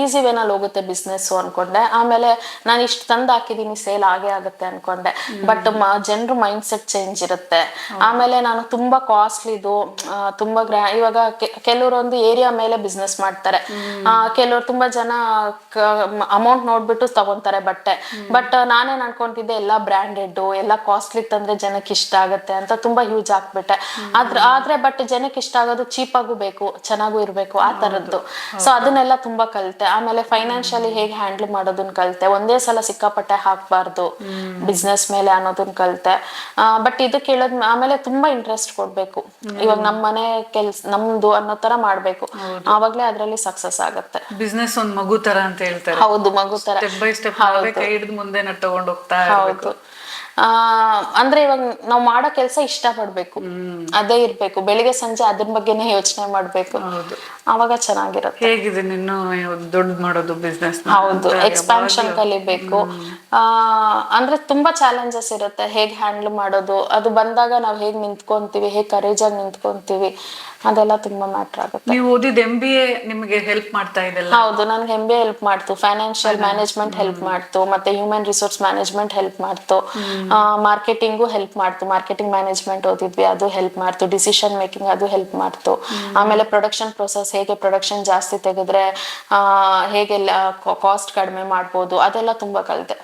ಈಸಿ ವೇನಲ್ಲಿ ಹೋಗುತ್ತೆ ಬಿಸ್ನೆಸ್ ಅನ್ಕೊಂಡೆ. ಆಮೇಲೆ ನಾನು ಇಷ್ಟು ತಂದು ಹಾಕಿದೀನಿ ಸೇಲ್ ಆಗೇ ಆಗುತ್ತೆ ಅನ್ಕೊಂಡೆ. ಬಟ್ ಜನರು ಮೈಂಡ್ ಸೆಟ್ ಚೇಂಜ್ ಇರುತ್ತೆ ಆಮೇಲೆ ನಾನು ತುಂಬಾ ಕಾಸ್ಟ್ಲಿದು ತುಂಬಾ ಗ್ರಾ ಇವಾಗ ಕೆಲವರು ಒಂದು ಏರಿಯಾ ಮೇಲೆ ಬಿಸ್ನೆಸ್ ಮಾಡ್ತಾರೆ. ಕೆಲವರು ತುಂಬಾ ಜನ ಅಮೌಂಟ್ ನೋಡ್ಬಿಟ್ಟು ತಗೊಂತಾರೆ ಬಟ್ಟೆ. ಬಟ್ ನಾನೇನ್ ಅನ್ಕೊಂತಿದ್ದೆ ಎಲ್ಲಾ ಬ್ರ್ಯಾಂಡೆಡ್ ಎಲ್ಲಾ ಕಾಸ್ಟ್ಲಿ ತಂದ್ರೆ ಜನಕ್ಕೆ ಇಷ್ಟ ಆಗುತ್ತೆ ಅಂತ ತುಂಬಾ ಯೂಸ್ ಹಾಕ್ಬಿಟ್ಟೆ. ಆದ್ರೆ ಆದ್ರೆ ಬಟ್ ಜನಕ್ಕೆ ಇಷ್ಟ ಆಗೋದು ಚೀಪ್ ಆಗು ಬೇಕು ಚೆನ್ನಾಗೂ ಇರಬೇಕು ಆ ತರದ್ದು ಸೊ ಅದನ್ನೆಲ್ಲ ತುಂಬಾ ಕಲಿತೆ. ಆಮೇಲೆ ಫೈನಾನ್ಷಿಯಲಿ ಹೇಗೆ ಹ್ಯಾಂಡಲ್ ಮಾಡೋದನ್ನ ಕಲಿತೆ. ಒಂದೇ ಸಲ ಸಿಕ್ಕಾಪಟ್ಟೆ ಹಾಕಬಾರ್ದು ಬಿಸ್ನೆಸ್ ಮೇಲೆ ಅನ್ನೋದನ್ನ ಕಲಿತೆ. ಬಟ್ ಇದು ಕೇಳೋದ್ ಆಮೇಲೆ ತುಂಬಾ ಇಂಟ್ರೆಸ್ಟ್ ಕೊಡ್ಬೇಕು. ಇವಾಗ ನಮ್ಮ ಮನೆ ಕೆಲ್ಸ ನಮ್ದು ಅನ್ನೋ ತರ ಮಾಡ್ಬೇಕು. ಆವಾಗ್ಲೇ ಅದ್ರಲ್ಲಿ ಸಕ್ಸಸ್ ಆಗುತ್ತೆ. ಬಿಸ್ನೆಸ್ ಒಂದ್ ಮಗು ತರ ಅಂತ ಹೇಳ್ತಾರೆ. ಹೌದು ಮಗು ತರ. ಸ್ಟೆಪ್ ಬೈ ಸ್ಟೆಪ್ ಕೈ ಹಿಡಿದು ಮುಂದೆ ತಗೊಂಡೋಗ್ತಾ ತಗೊಂಡ್ ಹೋಗ್ತಾ ಇರ್ಬೇಕು. ಹೌದು. ಆ ಅಂದ್ರೆ ಇವಾಗ ನಾವು ಮಾಡೋ ಕೆಲಸ ಇಷ್ಟ ಪಡ್ಬೇಕು ಅದೇ ಇರ್ಬೇಕು. ಬೆಳಿಗ್ಗೆ ಸಂಜೆ ಅದ್ರ ಬಗ್ಗೆನೇ ಯೋಚನೆ ಮಾಡ್ಬೇಕು. ಅವಾಗ ಚೆನ್ನಾಗಿರುತ್ತೆ. ಹೇಗಿದೆ ನೀನು ದೊಡ್ಡ ಮಾಡೋದು ಬಿಸ್ನೆಸ್ ಹೌದು. ಎಕ್ಸ್ಪಾನ್ಷನ್ ಕಲಿಬೇಕು. ಆ ಅಂದ್ರೆ ತುಂಬಾ ಚಾಲೆಂಜಸ್ ಇರುತ್ತೆ. ಹೇಗ್ ಹ್ಯಾಂಡಲ್ ಮಾಡೋದು? ಅದು ಬಂದಾಗ ನಾವ್ ಹೇಗ್ ನಿಂತ್ಕೊಂತೀವಿ? ಹೇಗ್ ಕರೇಜ್ ಆಗಿ ನಿಂತ್ಕೊಂತೀವಿ? ಅದೆಲ್ಲ ತುಂಬಾ ಮ್ಯಾಟರ್ ಆಗುತ್ತೆ. ನೀವು ಓದಿದ ಎಂ ಬಿ ಎ ನಿಮಗೆ ಹೆಲ್ಪ್ ಮಾಡ್ತಾ ಇದೆಲ್ಲ? ಹೌದು ನನ್ಗೆ ಎಂ ಬಿ ಹೆಲ್ಪ್ ಮಾಡ್ತು. ಫೈನಾನ್ಷಿಯಲ್ ಮ್ಯಾನೇಜ್ಮೆಂಟ್ ಹೆಲ್ಪ್ ಮಾಡ್ತು. ಮತ್ತೆ ಹ್ಯೂಮನ್ ರಿಸೋರ್ಸ್ ಮ್ಯಾನೇಜ್ಮೆಂಟ್ ಹೆಲ್ಪ್ ಮಾಡ್ತು. ಮಾರ್ಕೆಟಿಂಗು ಹೆಲ್ಪ್ ಮಾಡ್ತು. ಮಾರ್ಕೆಟಿಂಗ್ ಮ್ಯಾನೇಜ್ಮೆಂಟ್ ಓದಿದ್ವಿ ಅದು ಹೆಲ್ಪ್ ಮಾಡ್ತು. ಡಿಸಿಷನ್ ಮೇಕಿಂಗ್ ಅದು ಹೆಲ್ಪ್ ಮಾಡ್ತು. ಆಮೇಲೆ ಪ್ರೊಡಕ್ಷನ್ ಪ್ರೊಸೆಸ್ ಹೇಗೆ ಪ್ರೊಡಕ್ಷನ್ ಜಾಸ್ತಿ ತೆಗೆದ್ರೆ ಹೇಗೆಲ್ಲ ಹೇಗೆ ಕಾಸ್ಟ್ ಕಡಿಮೆ ಮಾಡ್ಬೋದು ಅದೆಲ್ಲ ತುಂಬಾ ಕಲಿತೆ.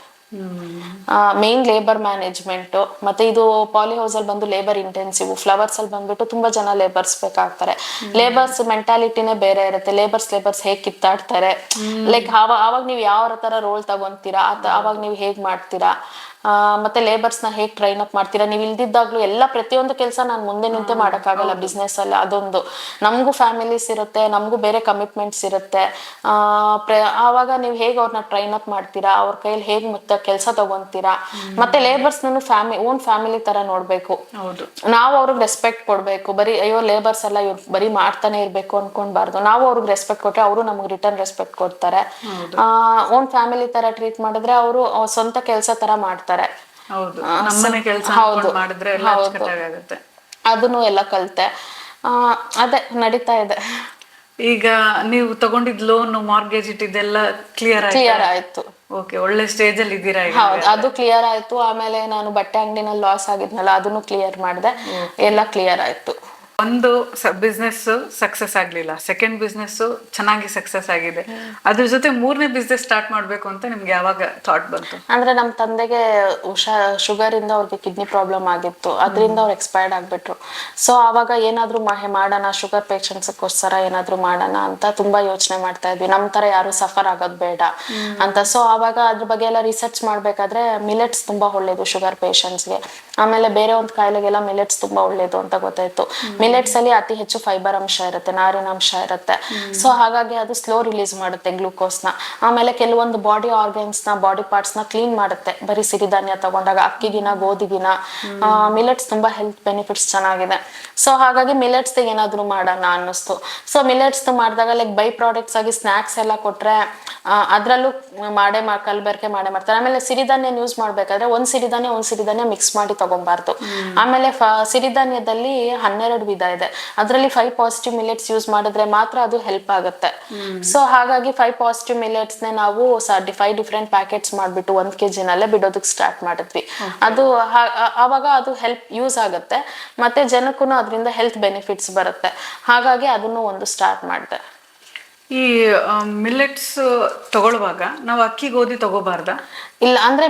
ಮೇನ್ ಲೇಬರ್ ಮ್ಯಾನೇಜ್ಮೆಂಟ್ ಮತ್ತೆ ಇದು ಪಾಲಿ ಹೌಸ್ ಅಲ್ಲಿ ಬಂದು ಲೇಬರ್ ಇಂಟೆನ್ಸಿವ್ ಫ್ಲವರ್ಸ್ ಅಲ್ಲಿ ಬಂದ್ಬಿಟ್ಟು ತುಂಬಾ ಜನ ಲೇಬರ್ಸ್ ಬೇಕಾಗ್ತಾರೆ. ಲೇಬರ್ಸ್ ಮೆಂಟಾಲಿಟಿನೇ ಬೇರೆ ಇರುತ್ತೆ. ಲೇಬರ್ಸ್ ಲೇಬರ್ಸ್ ಹೇಗ್ ಕಿತ್ತಾಡ್ತಾರೆ? ಲೈಕ್ ಅವಾಗ ನೀವು ಯಾವ ತರ ರೋಲ್ ತಗೊಂತೀರಾ? ಅವಾಗ ನೀವು ಹೇಗ್ ಮಾಡ್ತೀರಾ? ಮತ್ತೆ ಲೇಬರ್ಸ್ನ ಹೇಗ್ ಟ್ರೈನ್ ಅಪ್ ಮಾಡ್ತೀರಾ? ನೀವು ಇಲ್ದಿದ್ದಾಗ್ಲೂ ಎಲ್ಲ ಪ್ರತಿಯೊಂದು ಕೆಲಸ ನಾನು ಮುಂದೆ ನಿಂತೆ ಮಾಡೋಕ್ಕಾಗಲ್ಲ ಬಿಸ್ನೆಸ್ ಅಲ್ಲಿ ಅದೊಂದು. ನಮಗೂ ಫ್ಯಾಮಿಲೀಸ್ ಇರುತ್ತೆ ನಮಗೂ ಬೇರೆ ಕಮಿಟ್ಮೆಂಟ್ಸ್ ಇರುತ್ತೆ. ಆವಾಗ ನೀವು ಹೇಗೆ ಅವ್ರನ್ನ ಟ್ರೈನ್ ಅಪ್ ಮಾಡ್ತೀರಾ? ಅವ್ರ ಕೈಯಲ್ಲಿ ಹೇಗ್ ಮತ್ತೆ ಕೆಲಸ ತಗೊಂತೀರಾ? ಮತ್ತೆ ಲೇಬರ್ಸ್ ನೂ ಫ್ಯಾಮಿ ಓನ್ ಫ್ಯಾಮಿಲಿ ತರ ನೋಡ್ಬೇಕು. ನಾವು ಅವ್ರಿಗೆ ರೆಸ್ಪೆಕ್ಟ್ ಕೊಡ್ಬೇಕು. ಬರೀ ಅಯ್ಯೋ ಲೇಬರ್ಸ್ ಎಲ್ಲ ಇವ್ರು ಬರೀ ಮಾಡ್ತಾನೆ ಇರ್ಬೇಕು ಅನ್ಕೊಂಡ್ಬಾರ್ದು. ನಾವು ಅವ್ರಿಗೆ ರೆಸ್ಪೆಕ್ಟ್ ಕೊಟ್ಟರೆ ಅವರು ನಮ್ಗೆ ರಿಟರ್ನ್ ರೆಸ್ಪೆಕ್ಟ್ ಕೊಡ್ತಾರೆ. ಓನ್ ಫ್ಯಾಮಿಲಿ ತರ ಟ್ರೀಟ್ ಮಾಡಿದ್ರೆ ಅವರು ಸ್ವಂತ ಕೆಲಸ ತರ ಮಾಡ್ತಾರೆ. ಅಚ್ಚುಕಟ್ಟಾಗುತ್ತೆ ಅದನ್ನು ಎಲ್ಲ ಕಲಿತೆ. ಅದೇ ನಡೀತಾ ಇದೆ. ಈಗ ನೀವು ತಗೊಂಡಿದ್ ಲೋನ್ ಮಾರ್ಗೇಜ್ ಇಟ್ಟಿದ್ದೆಲ್ಲ ಕ್ಲಿಯರ್ ಕ್ಲಿಯರ್ ಆಯ್ತು. ಓಕೆ ಒಳ್ಳೆ ಸ್ಟೇಜ್ ಅಲ್ಲಿ ಇದ್ದೀರಾ ಹೌದು ಅದು ಕ್ಲಿಯರ್ ಆಯ್ತು. ಆಮೇಲೆ ನಾನು ಬಟ್ಟೆ ಅಂಗಡಿನಲ್ಲಿ ಲಾಸ್ ಆಗಿದ್ನಲ್ಲ ಅದನ್ನು ಕ್ಲಿಯರ್ ಮಾಡಿದೆ. ಎಲ್ಲ ಕ್ಲಿಯರ್ ಆಯ್ತು. ಒಂದು ಬಿಸ್ನೆಸ್ ಸಕ್ಸಸ್ ಆಗ್ಲಿಲ್ಲ. ಸೆಕೆಂಡ್ ಬಿಸ್ನೆಸ್ ಚೆನ್ನಾಗಿ ಸಕ್ಸಸ್ ಆಗಿದೆ. ಅದ್ರ ಜೊತೆ ಮೂರನೇ ಬಿಸ್ನೆಸ್ ಸ್ಟಾರ್ಟ್ ಮಾಡ್ಬೇಕು ಅಂತ ನಿಮ್ಗೆ ಯಾವಾಗ ಥಾಟ್ ಬಂತು? ಅಂದ್ರೆ ನಮ್ಮ ತಂದೆಗೆ ಶುಗರ್ ಇಂದ ಅವ್ರಿಗೆ ಕಿಡ್ನಿ ಪ್ರಾಬ್ಲಮ್ ಆಗಿತ್ತು. ಅದರಿಂದ ಅವ್ರು ಎಕ್ಸ್ಪೈರ್ಡ್ ಆಗ್ಬಿಟ್ರು. ಸೊ ಅವಾಗ ಏನಾದರೂ ಮಹೆ ಮಾಡೋಣ ಶುಗರ್ ಪೇಷಂಟ್ಸ್ಗೋಸ್ಕರ ಏನಾದರೂ ಮಾಡೋಣ ಅಂತ ತುಂಬಾ ಯೋಚನೆ ಮಾಡ್ತಾ ಇದ್ವಿ. ನಮ್ಮ ತರ ಯಾರು ಸಫರ್ ಆಗೋದು ಬೇಡ ಅಂತ. ಸೊ ಆವಾಗ ಅದ್ರ ಬಗ್ಗೆ ಎಲ್ಲ ರಿಸರ್ಚ್ ಮಾಡ್ಬೇಕಾದ್ರೆ ಮಿಲೆಟ್ಸ್ ತುಂಬಾ ಒಳ್ಳೇದು ಶುಗರ್ ಪೇಷಂಟ್ಸ್ಗೆ ಆಮೇಲೆ ಬೇರೆ ಒಂದು ಕಾಯಿಲೆಗೆಲ್ಲ ಮಿಲೆಟ್ಸ್ ತುಂಬಾ ಒಳ್ಳೇದು ಅಂತ ಗೊತ್ತಾಯ್ತು. ಮಿಲೆಟ್ಸ್ ಅಲ್ಲಿ ಅತಿ ಹೆಚ್ಚು ಫೈಬರ್ ಅಂಶ ಇರುತ್ತೆ ನಾರಿನಾಂಶ ಇರುತ್ತೆ. ಸೊ ಹಾಗಾಗಿ ಅದು ಸ್ಲೋ ರಿಲೀಸ್ ಮಾಡುತ್ತೆ ಗ್ಲೂಕೋಸ್ನ. ಆಮೇಲೆ ಕೆಲವೊಂದು ಬಾಡಿ ಆರ್ಗನ್ಸ್ನ ಬಾಡಿ ಪಾರ್ಟ್ಸ್ನ ಕ್ಲೀನ್ ಮಾಡುತ್ತೆ. ಬರೀ ಸಿರಿಧಾನ್ಯ ತಗೊಂಡಾಗ ಅಕ್ಕಿಗಿನ ಗೋಧಿಗಿನ. ಮಿಲೆಟ್ಸ್ ತುಂಬಾ ಹೆಲ್ತ್ ಬೆನಿಫಿಟ್ಸ್ ಚೆನ್ನಾಗಿದೆ. ಸೊ ಹಾಗಾಗಿ ಮಿಲೆಟ್ಸ್ ಏನಾದ್ರು ಮಾಡೋಣ ಅನ್ನಿಸ್ತು. ಸೊ ಮಿಲೆಟ್ಸ್ ಮಾಡಿದಾಗ ಲೈಕ್ ಬೈ ಪ್ರಾಡಕ್ಟ್ಸ್ ಆಗಿ ಸ್ನಾಕ್ಸ್ ಎಲ್ಲ ಕೊಟ್ರೆ ಅದ್ರಲ್ಲೂ ಮಾಡೇ ಕಲ್ಬರ್ಕೆ ಮಾಡೇ ಮಾಡ್ತಾರೆ. ಆಮೇಲೆ ಸಿರಿಧಾನ್ಯ ಯೂಸ್ ಮಾಡ್ಬೇಕಾದ್ರೆ ಒಂದ್ ಸಿರಿಧಾನ್ಯ ಒಂದ್ ಸಿರಿಧಾನ್ಯ ಮಿಕ್ಸ್ ಮಾಡಿ ತಗೊಬಾರ್ದು. ಆಮೇಲೆ ಫ- ಸಿರಿಧಾನ್ಯದಲ್ಲಿ ಹನ್ನೆರಡು ವಿಧ ಇದೆ. ಅದರಲ್ಲಿ ಫೈವ್ ಪಾಸಿಟಿವ್ ಮಿಲೆಟ್ಸ್ ಯೂಸ್ ಮಾಡಿದ್ರೆ ಮಾತ್ರ ಅದು ಹೆಲ್ಪ್ ಆಗುತ್ತೆ. ಸೊ ಹಾಗಾಗಿ ಫೈವ್ ಪಾಸಿಟಿವ್ ಮಿಲೆಟ್ಸ್ ನೇ ನಾವು ಫೈವ್ ಡಿಫ್ರೆಂಟ್ ಪ್ಯಾಕೆಟ್ಸ್ ಮಾಡ್ಬಿಟ್ಟು ಒಂದ್ ಕೆ ಜಿನಲ್ಲೇ ಬಿಡೋದಕ್ಕೆ ಸ್ಟಾರ್ಟ್ ಮಾಡಿದ್ವಿ ಅದು ಆವಾಗ ಅದು ಹೆಲ್ಪ್ ಯೂಸ್ ಆಗುತ್ತೆ. ಮತ್ತೆ ಜನಕ್ಕೂ ಅದರಿಂದ ಹೆಲ್ತ್ ಬೆನಿಫಿಟ್ಸ್ ಬರುತ್ತೆ. ಹಾಗಾಗಿ ಅದನ್ನು ಒಂದು ಸ್ಟಾರ್ಟ್ ಮಾಡಿದೆ. ಈ ಮಿಲೆಟ್ಸ್ ತಗೊಳ್ಳುವಾಗ ನಾವು ಅಕ್ಕಿ ಗೋಧಿ ತಗೋಬಾರ್ದ? ಇಲ್ಲ ಅಂದ್ರೆ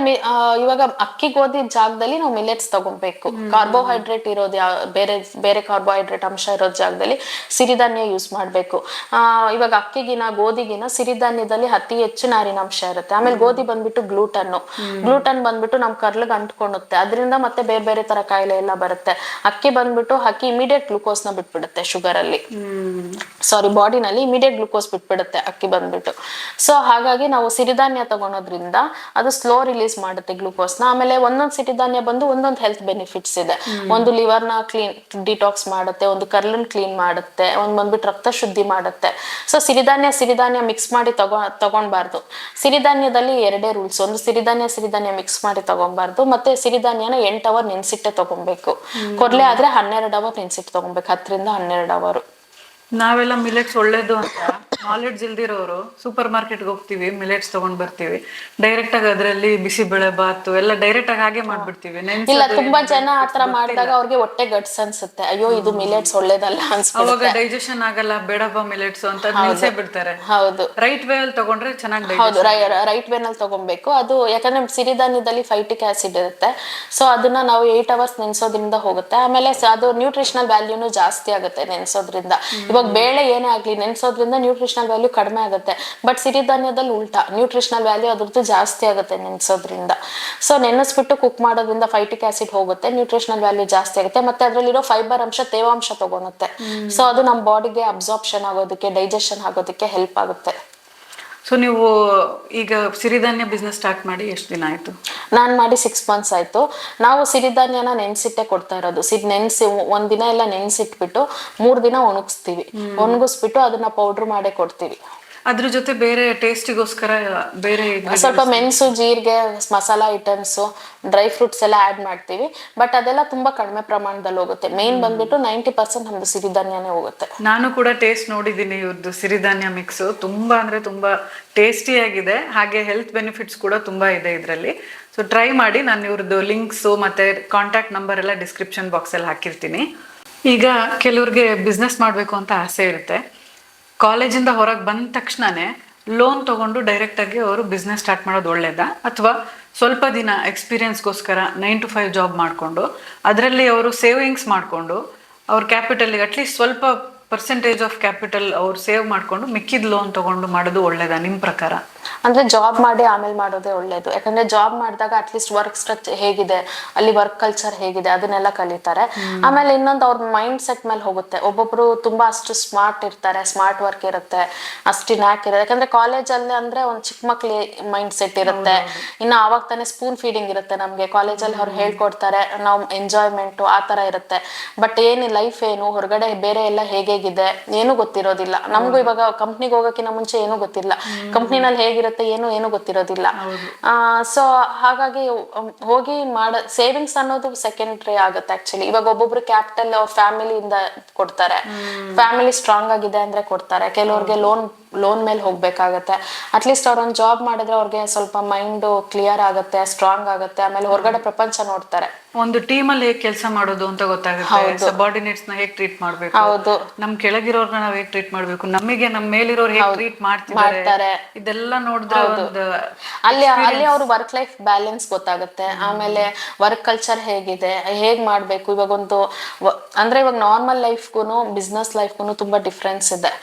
ಇವಾಗ ಅಕ್ಕಿ ಗೋಧಿ ಜಾಗದಲ್ಲಿ ನಾವು ಮಿಲೆಟ್ಸ್ ತಗೊಬೇಕು. ಕಾರ್ಬೋಹೈಡ್ರೇಟ್ ಇರೋದು ಬೇರೆ ಬೇರೆ ಕಾರ್ಬೋಹೈಡ್ರೇಟ್ ಅಂಶ ಇರೋ ಜಾಗದಲ್ಲಿ ಸಿರಿಧಾನ್ಯ ಯೂಸ್ ಮಾಡಬೇಕು. ಇವಾಗ ಅಕ್ಕಿಗಿನ ಗೋಧಿಗಿನ ಸಿರಿಧಾನ್ಯದಲ್ಲಿ ಅತಿ ಹೆಚ್ಚು ನಾರಿನಾಂಶ ಇರುತ್ತೆ. ಆಮೇಲೆ ಗೋಧಿ ಬಂದ್ಬಿಟ್ಟು ಗ್ಲೂಟನ್ ಗ್ಲೂಟನ್ ಬಂದ್ಬಿಟ್ಟು ನಮ್ ಕರ್ಲಿಗೆ ಅಂಟ್ಕೊಳ್ಳುತ್ತೆ ಅದರಿಂದ ಮತ್ತೆ ಬೇರೆ ಬೇರೆ ತರ ಕಾಯಿಲೆ ಎಲ್ಲ ಬರುತ್ತೆ. ಅಕ್ಕಿ ಬಂದ್ಬಿಟ್ಟು ಅಕ್ಕಿ ಇಮಿಡಿಯೇಟ್ ಗ್ಲೂಕೋಸ್ನ ಬಿಟ್ಬಿಡುತ್ತೆ ಶುಗರ್ ಅಲ್ಲಿ. ಸಾರಿ ಬಾಡಿನಲ್ಲಿ ಇಮಿಡಿಯೇಟ್ ಗ್ಲೂಕೋಸ್ ಬಿಟ್ಬಿಡುತ್ತೆ ಅಕ್ಕಿ ಬಂದ್ಬಿಟ್ಟು. ಸೊ ಹಾಗಾಗಿ ನಾವು ಸಿರಿಧಾನ್ಯ ತಗೊಳೋದ್ರಿಂದ ಅದು ಸ್ಲೋ ರಿಲೀಸ್ ಮಾಡುತ್ತೆ ಗ್ಲೂಕೋಸ್ನ. ಆಮೇಲೆ ಒಂದೊಂದು ಸಿರಿಧಾನ್ಯ ಬಂದು ಒಂದೊಂದು ಹೆಲ್ತ್ ಬೆನಿಫಿಟ್ಸ್ ಇದೆ. ಒಂದು ಲಿವರ್ನ ನ ಕ್ಲೀನ್ ಡಿಟಾಕ್ಸ್ ಮಾಡುತ್ತೆ ಒಂದು ಕರ್ಲನ್ ಕ್ಲೀನ್ ಮಾಡುತ್ತೆ ಒಂದ್ ಬಂದ್ಬಿಟ್ಟು ರಕ್ತ ಶುದ್ಧಿ ಮಾಡುತ್ತೆ. ಸೊ ಸಿರಿಧಾನ್ಯ ಸಿರಿಧಾನ್ಯ ಮಿಕ್ಸ್ ಮಾಡಿ ತಗೋ ತಗೊಳ್ಬಾರ್ದು ಸಿರಿಧಾನ್ಯದಲ್ಲಿ ಎರಡೇ ರೂಲ್ಸ್ ಒಂದು ಸಿರಿಧಾನ್ಯ ಸಿರಿಧಾನ್ಯ ಮಿಕ್ಸ್ ಮಾಡಿ ತಗೊಬಾರ್ದು ಮತ್ತೆ ಸಿರಿಧಾನ್ಯನ ಎಂಟ್ ಅವರ್ ನೆನ್ಸಿಟ್ಟೆ ತಗೊಬೇಕು. ಕೊರ್ಲೆ ಆದ್ರೆ ಹನ್ನೆರಡು ಅವರ್ ನೆನ್ಸಿಟ್ಟು ತಗೊಬೇಕು. ಹತ್ತರಿಂದ ಹನ್ನೆರಡು ಅವರ್ ನಾವೆಲ್ಲ ಮಿಲೆಟ್ಸ್ ಒಳ್ಳೇದು ಅಂತ. ನಾಲೆಡ್ಜ್ ಇಲ್ದಿರೋರು ಸೂಪರ್ ಮಾರ್ಕೆಟ್ಗೆ ಹೋಗ್ತೀವಿ ಮಿಲೆಟ್ಸ್ ತಗೊಂಡ್ ಬರ್ತೀವಿ. ಡೈರೆಕ್ಟ್ ಆಗಿ ಅದರಲ್ಲಿ ಬಿಸಿ ಬೆಳೆ ಬಾತು ಎಲ್ಲ ಡೈರೆಕ್ಟ್ ಆಗಿ ಹಾಗೆ ಮಾಡ್ಬಿಡ್ತೀವಿ. ನೆನ್ಸಿ ಇಲ್ಲ ತುಂಬಾ ಜನ ಆತರ ಮಾಡಿದಾಗ ಅವ್ರಿಗೆ ಹೊಟ್ಟೆ ಗಟ್ಸ್ ಅನ್ಸುತ್ತೆ. ಅಯ್ಯೋ ಇದು ಮಿಲೆಟ್ಸ್ ಒಳ್ಳೇದಲ್ಲ ಅನ್ಸ್ಬಿಡುತ್ತೆ. ಅವಾಗ ಡೈಜೆಷನ್ ಆಗಲ್ಲ ಬೇಡಪ್ಪ ಮಿಲೆಟ್ಸ್ ಅಂತ ನಿಲ್ಸೇ ಬಿಡ್ತಾರೆ. ಹೌದು. ರೈಟ್ ವೇ ಅಲ್ಲಿ ತಗೊಂಡ್ರೆ ಚೆನ್ನಾಗಿ ಹೌದು ರೈಟ್ ವೇನಲ್ಲಿ ತಗೊಬೇಕು. ಅದು ಯಾಕಂದ್ರೆ ಸಿರಿಧಾನ್ಯದಲ್ಲಿ ಫೈಟಿಕ್ ಆಸಿಡ್ ಇರುತ್ತೆ. ಸೊ ಅದನ್ನ ನಾವು ಏಟ್ ಅವರ್ಸ್ ನೆನ್ಸೋದ್ರಿಂದ ಹೋಗುತ್ತೆ. ಆಮೇಲೆ ಸ- ಅದು ನ್ಯೂಟ್ರಿಷನಲ್ ವ್ಯಾಲ್ಯೂನು ಜಾಸ್ತಿ ಆಗುತ್ತೆ ನೆನ್ಸೋದ್ರಿಂದ. ಇವಾಗ ಬೇಳೆ ಏನೇ ಆಗ್ಲಿ ನೆನ್ಸೋದ್ರಿಂದ ನ್ಯೂಟ್ರಿಷನಲ್ ವ್ಯಾಲ್ಯೂ ಕಡಿಮೆ ಆಗುತ್ತೆ. ಬಟ್ ಸಿರಿಧಾನ್ಯದಲ್ಲಿ ಉಲ್ಟಾ ನ್ಯೂಟ್ರಿಷನಲ್ ವ್ಯಾಲ್ಯೂ ಅದ್ರದ್ದು ಜಾಸ್ತಿ ಆಗುತ್ತೆ ನೆನೆಸೋದ್ರಿಂದ. ಸೊ ನೆನೆಸ್ಬಿಟ್ಟು ಕುಕ್ ಮಾಡೋದ್ರಿಂದ ಫೈಟಿಕ್ ಆಸಿಡ್ ಹೋಗುತ್ತೆ ನ್ಯೂಟ್ರಿಷನಲ್ ವ್ಯಾಲ್ಯೂ ಜಾಸ್ತಿ ಆಗುತ್ತೆ, ಮತ್ತೆ ಅದರಲ್ಲಿರೋ ಫೈಬರ್ ಅಂಶ ತೇವಾಂಶ ತಗೊಳುತ್ತೆ. ಸೊ ಅದು ನಮ್ಮ ಬಾಡಿಗೆ ಅಬ್ಸಾರ್ಪ್ಷನ್ ಆಗೋದಕ್ಕೆ ಡೈಜೆಷನ್ ಆಗೋದಕ್ಕೆ ಹೆಲ್ಪ್ ಆಗುತ್ತೆ. ಸೊ ನೀವು ಈಗ ಸಿರಿಧಾನ್ಯ ಬಿಸ್ನೆಸ್ ಸ್ಟಾರ್ಟ್ ಮಾಡಿ ಎಷ್ಟು ದಿನ ಆಯ್ತು? ನಾನು ಮಾಡಿ ಸಿಕ್ಸ್ ಮಂತ್ಸ್ ಆಯ್ತು. ನಾವು ಸಿರಿಧಾನ್ಯನ ನೆನೆಸಿಟ್ಟೆ ಕೊಡ್ತಾ ಇರೋದು. ಸಿದ್ ನೆನ್ಸಿ ಒಂದ್ ದಿನ ಎಲ್ಲ ನೆನೆಸಿಟ್ಬಿಟ್ಟು ಮೂರು ದಿನ ಒಣಗಿಸ್ತೀವಿ. ಒಣಗಿಸ್ಬಿಟ್ಟು ಅದನ್ನ ಪೌಡ್ರ್ ಮಾಡೇ ಕೊಡ್ತೀವಿ. ಅದ್ರ ಜೊತೆ ಬೇರೆ ಟೇಸ್ಟಿಗೋಸ್ಕರ ಬೇರೆ ಸ್ವಲ್ಪ ಮೆಣಸು ಜೀರಿಗೆ ಮಸಾಲ ಐಟಮ್ಸ್ ಡ್ರೈ ಫ್ರೂಟ್ಸ್ ಎಲ್ಲ ಆಡ್ ಮಾಡ್ತೀವಿ. ಬಟ್ ಅದೆಲ್ಲ ತುಂಬಾ ಕಡಿಮೆ ಪ್ರಮಾಣದಲ್ಲಿ ಹೋಗುತ್ತೆ. ಮೇನ್ ಬಂದ್ಬಿಟ್ಟು ನೈಂಟಿ ಪರ್ಸೆಂಟ್ ನಮ್ದು ಸಿರಿಧಾನ್ಯನೇ ಹೋಗುತ್ತೆ. ನಾನು ಕೂಡ ಟೇಸ್ಟ್ ನೋಡಿದ್ದೀನಿ ಇವ್ರದ್ದು ಸಿರಿಧಾನ್ಯ ಮಿಕ್ಸ್ ತುಂಬಾ ಅಂದ್ರೆ ತುಂಬಾ ಟೇಸ್ಟಿ ಆಗಿದೆ. ಹಾಗೆ ಹೆಲ್ತ್ ಬೆನಿಫಿಟ್ಸ್ ಕೂಡ ತುಂಬಾ ಇದೆ ಇದರಲ್ಲಿ. ಸೊ ಟ್ರೈ ಮಾಡಿ ನಾನು ಇವ್ರದ್ದು ಲಿಂಕ್ಸು ಮತ್ತೆ ಕಾಂಟ್ಯಾಕ್ಟ್ ನಂಬರ್ ಎಲ್ಲ ಡಿಸ್ಕ್ರಿಪ್ಷನ್ ಬಾಕ್ಸಲ್ಲಿ ಹಾಕಿರ್ತೀನಿ. ಈಗ ಕೆಲವ್ರಿಗೆ ಬಿಸ್ನೆಸ್ ಮಾಡಬೇಕು ಅಂತ ಆಸೆ ಇರುತ್ತೆ. ಕಾಲೇಜಿಂದ ಹೊರಗೆ ಬಂದ ತಕ್ಷಣನೇ ಲೋನ್ ತಗೊಂಡು ಡೈರೆಕ್ಟಾಗಿ ಅವರು ಬಿಸ್ನೆಸ್ ಸ್ಟಾರ್ಟ್ ಮಾಡೋದು ಒಳ್ಳೇದಾ? ಅಥವಾ ಸ್ವಲ್ಪ ದಿನ ಎಕ್ಸ್ಪೀರಿಯನ್ಸ್ಗೋಸ್ಕರ ನೈನ್ ಟು ಫೈವ್ ಜಾಬ್ ಮಾಡಿಕೊಂಡು, ಅದರಲ್ಲಿ ಅವರು ಸೇವಿಂಗ್ಸ್ ಮಾಡಿಕೊಂಡು, ಅವ್ರ ಕ್ಯಾಪಿಟಲ್ಗೆ ಅಟ್ಲೀಸ್ಟ್ ಸ್ವಲ್ಪ ಪರ್ಸೆಂಟೇಜ್ ಆಫ್ ಕ್ಯಾಪಿಟಲ್ ಅವ್ರು ಸೇವ್ ಮಾಡ್ಕೊಂಡು ಮಿಕ್ಕಿದ ಲೋನ್ ತಗೊಂಡು ಮಾಡೋದು ಒಳ್ಳೇದಾ ನಿಮ್ಮ ಪ್ರಕಾರ? ಅಂದ್ರೆ ಜಾಬ್ ಮಾಡಿ ಆಮೇಲೆ ಮಾಡೋದೇ ಒಳ್ಳೇದು. ಯಾಕಂದ್ರೆ ಜಾಬ್ ಮಾಡಿದಾಗ ಅಟ್ಲೀಸ್ಟ್ ವರ್ಕ್ ಸ್ಟ್ರಕ್ಚರ್ ಹೇಗಿದೆ ಅಲ್ಲಿ ವರ್ಕ್ ಕಲ್ಚರ್ ಹೇಗಿದೆ ಅದನ್ನೆಲ್ಲ ಕಲಿತಾರೆ. ಆಮೇಲೆ ಇನ್ನೊಂದು ಅವ್ರ ಮೈಂಡ್ ಸೆಟ್ ಮೇಲೆ ಹೋಗುತ್ತೆ. ಒಬ್ಬೊಬ್ರು ತುಂಬಾ ಅಷ್ಟು ಸ್ಮಾರ್ಟ್ ಇರ್ತಾರೆ ಸ್ಮಾರ್ಟ್ ವರ್ಕ್ ಇರುತ್ತೆ ಅಷ್ಟು ನ್ಯಾಕ್ ಇರುತ್ತೆ. ಯಾಕಂದ್ರೆ ಕಾಲೇಜಲ್ಲಿ ಅಂದ್ರೆ ಒಂದು ಚಿಕ್ಕ ಮಕ್ಳಿ ಮೈಂಡ್ ಸೆಟ್ ಇರುತ್ತೆ ಇನ್ನು ಆವಾಗ ತಾನೇ ಸ್ಪೂನ್ ಫೀಡಿಂಗ್ ಇರುತ್ತೆ ನಮ್ಗೆ. ಕಾಲೇಜಲ್ಲಿ ಅವ್ರು ಹೇಳ್ಕೊಡ್ತಾರೆ ನಾವು ಎಂಜಾಯ್ಮೆಂಟ್ ಆ ತರ ಇರುತ್ತೆ. ಬಟ್ ಏನು ಲೈಫ್ ಏನು ಹೊರಗಡೆ ಬೇರೆ ಎಲ್ಲ ಹೇಗೇಗಿದೆ ಏನು ಗೊತ್ತಿರೋದಿಲ್ಲ. ನಮಗೂ ಇವಾಗ ಕಂಪ್ನಿಗೆ ಹೋಗೋಕ್ಕಿಂತ ಮುಂಚೆ ಏನು ಗೊತ್ತಿಲ್ಲ. ಕಂಪ್ನಿನಲ್ಲಿ ಹೇಗಿರುತ್ತೆ ಏನು ಏನು ಗೊತ್ತಿರೋದಿಲ್ಲ. ಸೊ ಹಾಗಾಗಿ ಹೋಗಿ ಮಾಡ ಸೇವಿಂಗ್ಸ್ ಅನ್ನೋದು ಸೆಕೆಂಡ್ರಿ ಆಗುತ್ತೆ ಆಕ್ಚುಲಿ ಇವಾಗ ಒಬ್ಬೊಬ್ರು ಕ್ಯಾಪಿಟಲ್ ಅವ್ರ ಫ್ಯಾಮಿಲಿಯಿಂದ ಕೊಡ್ತಾರೆ. ಫ್ಯಾಮಿಲಿ ಸ್ಟ್ರಾಂಗ್ ಆಗಿದೆ ಅಂದ್ರೆ ಕೊಡ್ತಾರೆ. ಕೆಲವ್ರಿಗೆ ಲೋನ್ ಲೋನ್ ಮೇಲೆ ಹೋಗ್ಬೇಕಾಗತ್ತೆ. ಅಟ್ಲೀಸ್ಟ್ ಅವ್ರೊಂದು ಜಾಬ್ ಮಾಡಿದ್ರೆ ಅವ್ರಿಗೆ ಸ್ವಲ್ಪ ಮೈಂಡ್ ಕ್ಲಿಯರ್ ಆಗುತ್ತೆ ಸ್ಟ್ರಾಂಗ್ ಆಗುತ್ತೆ ಆಮೇಲೆ ಹೊರಗಡೆ ಪ್ರಪಂಚ ನೋಡ್ತಾರೆ. ಒಂದು ಟೀಮ್ ಅಲ್ಲಿ ಹೇಗೆ ಕೆಲಸ ಮಾಡೋದು ಅಂತ ಗೊತ್ತಾಗುತ್ತೆ. ಸಬಾರ್ಡಿನೇಟ್ಸ್ನ ಹೇಗೆ ಟ್ರೀಟ್ ಮಾಡ್ಬೇಕು? ಹೌದು. ನಮ್ ಕೆಳಗಿರೋರ್ನ ನಾವ್ ಹೇಗ್ ಟ್ರೀಟ್ ಮಾಡ್ಬೇಕು? ನಮಗೆ ನಮ್ ಮೇಲಿರೋರು ಹೇಗೆ ಟ್ರೀಟ್ ಮಾಡ್ತಿದ್ದಾರೆ ಮಾಡ್ತಾರೆ. ಇದೆಲ್ಲ ನೋಡಿದ್ರೆ ಅಲ್ಲಿ ಅಲ್ಲಿ ಅವ್ರ ವರ್ಕ್ ಲೈಫ್ ಬ್ಯಾಲೆನ್ಸ್ ಗೊತ್ತಾಗುತ್ತೆ. ಆಮೇಲೆ ವರ್ಕ್ ಕಲ್ಚರ್ ಹೇಗಿದೆ ಹೇಗ್ ಮಾಡ್ಬೇಕು? ಇವಾಗ ಒಂದು ಅಂದ್ರೆ ಇವಾಗ ನಾರ್ಮಲ್ ಲೈಫ್ಗೂ ಬಿಸ್ನೆಸ್ ಲೈಫ್ಗೂ ತುಂಬಾ ಡಿಫ್ರೆನ್ಸ್ ಇದೆ.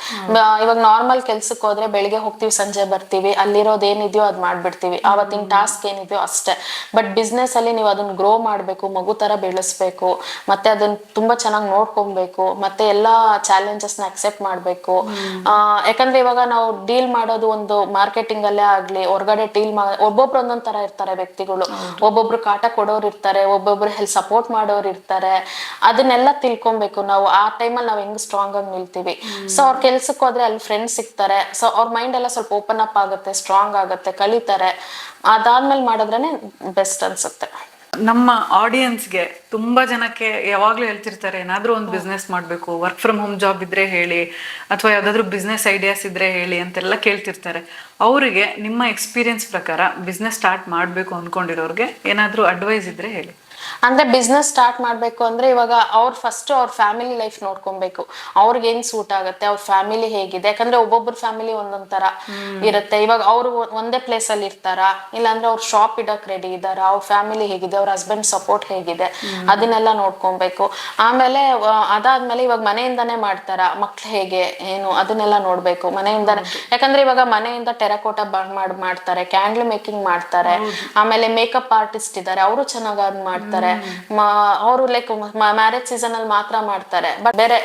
ಇವಾಗ ನಾರ್ಮಲ್ ಕೆಲ್ಸಕ್ಕೆ ಹೋದ್ರೆ ಬೆಳಿಗ್ಗೆ ಹೋಗ್ತೀವಿ ಸಂಜೆ ಬರ್ತೀವಿ ಅಲ್ಲಿರೋದು ಏನಿದೆಯೋ ಅದ್ ಮಾಡ್ಬಿಡ್ತೀವಿ. ಅವತ್ತಿನ ಟಾಸ್ಕ್ ಏನಿದೆಯೋ ಅಷ್ಟೇ. ಬಟ್ ಬಿಸ್ನೆಸ್ ಅಲ್ಲಿ ನೀವು ಅದನ್ನ ಗ್ರೋ ಮಾಡ್ಬೇಕು ಮಗು ತರ ಬೆಳೆಸ್ಬೇಕು ಮತ್ತೆ ಅದನ್ನ ತುಂಬಾ ಚೆನ್ನಾಗಿ ನೋಡ್ಕೊಬೇಕು ಮತ್ತೆ ಎಲ್ಲಾ ಚಾಲೆಂಜಸ್ನ ಅಕ್ಸೆಪ್ಟ್ ಮಾಡ್ಬೇಕು. ಆ, ಯಾಕಂದ್ರೆ ಇವಾಗ ನಾವು ಡೀಲ್ ಮಾಡೋದು ಒಂದು ಮಾರ್ಕೆಟಿಂಗ್ ಅಲ್ಲೇ ಆಗ್ಲಿ ಹೊರಗಡೆ ಡೀಲ್ ಮಾ ಒಬ್ಬೊಬ್ರು ಒಂದೊಂದ್ ತರ ಇರ್ತಾರೆ ವ್ಯಕ್ತಿಗಳು. ಒಬ್ಬೊಬ್ರು ಕಾಟ ಕೊಡೋರು ಇರ್ತಾರೆ ಒಬ್ಬೊಬ್ರು ಹೆಲ್ತ್ ಸಪೋರ್ಟ್ ಮಾಡೋರು ಇರ್ತಾರೆ. ಅದನ್ನೆಲ್ಲ ತಿಳ್ಕೊಬೇಕು ನಾವು. ಆ ಟೈಮಲ್ಲಿ ನಾವು ಹೆಂಗ್ ಸ್ಟ್ರಾಂಗ್ ಆಗಿ ನಿಲ್ತೀವಿ. ಸೊ ಅವ್ರ ಕೆಲ್ಸಕ್ಕೆ ಹೋದ್ರೆ ಅಲ್ಲಿ ಫ್ರೆಂಡ್ಸ್ ಸಿಗ್ತಾರೆ. ಸೊ ಅವ್ರ ಮೈಂಡ್ ಎಲ್ಲ ಸ್ವಲ್ಪ ಓಪನ್ ಅಪ್ ಆಗುತ್ತೆ ಸ್ಟ್ರಾಂಗ್ ಆಗುತ್ತೆ, ಕಲಿತಾರೆ. ಅದಾದ್ಮೇಲೆ ಮಾಡಿದ್ರೇನೆ ಬೆಸ್ಟ್ ಅನ್ಸುತ್ತೆ. ನಮ್ಮ ಆಡಿಯನ್ಸ್ಗೆ ತುಂಬಾ ಜನಕ್ಕೆ ಯಾವಾಗ್ಲೂ ಹೇಳ್ತಿರ್ತಾರೆ, ಏನಾದ್ರೂ ಒಂದು ಬಿಸ್ನೆಸ್ ಮಾಡಬೇಕು ವರ್ಕ್ ಫ್ರಮ್ ಹೋಮ್ ಜಾಬ್ ಇದ್ರೆ ಹೇಳಿ, ಅಥವಾ ಯಾವ್ದಾದ್ರು ಬಿಸ್ನೆಸ್ ಐಡಿಯಾಸ್ ಇದ್ರೆ ಹೇಳಿ ಅಂತೆಲ್ಲ ಕೇಳ್ತಿರ್ತಾರೆ. ಅವರಿಗೆ ನಿಮ್ಮ ಎಕ್ಸ್ಪೀರಿಯನ್ಸ್ ಪ್ರಕಾರ ಬಿಸ್ನೆಸ್ ಸ್ಟಾರ್ಟ್ ಮಾಡಬೇಕು ಅನ್ಕೊಂಡಿರೋರ್ಗೆ ಏನಾದ್ರೂ ಅಡ್ವೈಸ್ ಇದ್ರೆ ಹೇಳಿ. ಅಂದ್ರೆ ಬಿಸ್ನೆಸ್ ಸ್ಟಾರ್ಟ್ ಮಾಡ್ಬೇಕು ಅಂದ್ರೆ ಇವಾಗ ಅವ್ರ ಫಸ್ಟ್ ಅವ್ರ ಫ್ಯಾಮಿಲಿ ಲೈಫ್ ನೋಡ್ಕೊಬೇಕು. ಅವ್ರಿಗೆ ಏನ್ ಸೂಟ್ ಆಗುತ್ತೆ ಅವ್ರ ಫ್ಯಾಮಿಲಿ ಹೇಗಿದೆ. ಯಾಕಂದ್ರೆ ಒಬ್ಬೊಬ್ಬರ ಫ್ಯಾಮಿಲಿ ಒಂದೊಂದ್ ತರ ಇರುತ್ತೆ. ಇವಾಗ ಅವ್ರು ಒಂದೇ ಪ್ಲೇಸ್ ಅಲ್ಲಿ ಇರ್ತಾರ? ಇಲ್ಲಾಂದ್ರೆ ಅವ್ರ ಶಾಪ್ ಇಡಕ್ ರೆಡಿ ಇದಾರ ಅವ್ರ ಫ್ಯಾಮಿಲಿ ಹೇಗಿದೆ? ಅವ್ರ ಹಸ್ಬೆಂಡ್ ಸಪೋರ್ಟ್ ಹೇಗಿದೆ? ಅದನ್ನೆಲ್ಲ ನೋಡ್ಕೊಬೇಕು. ಆಮೇಲೆ ಅದಾದ್ಮೇಲೆ ಇವಾಗ ಮನೆಯಿಂದಾನೇ ಮಾಡ್ತಾರ? ಮಕ್ಳು ಹೇಗೆ? ಏನು? ಅದನ್ನೆಲ್ಲ ನೋಡ್ಬೇಕು. ಮನೆಯಿಂದಾನೆ ಯಾಕಂದ್ರೆ ಇವಾಗ ಮನೆಯಿಂದ ಟೆರಕೋಟ ಮಾಡಿ ಮಾಡ್ತಾರೆ. ಕ್ಯಾಂಡಲ್ ಮೇಕಿಂಗ್ ಮಾಡ್ತಾರೆ. ಆಮೇಲೆ ಮೇಕಪ್ ಆರ್ಟಿಸ್ಟ್ ಇದ್ದಾರೆ ಅವರು ಚೆನ್ನಾಗಿ ಅದ್ ಮಾಡ್ತಾರೆ. ಅವರು ಲೈಕ್ ಮ್ಯಾರೇಜ್ ಸೀಸನ್ ಅಲ್ಲಿ ಮಾತ್ರ ಮಾಡ್ತಾರೆ. ಬಟ್ ಬೇರೆ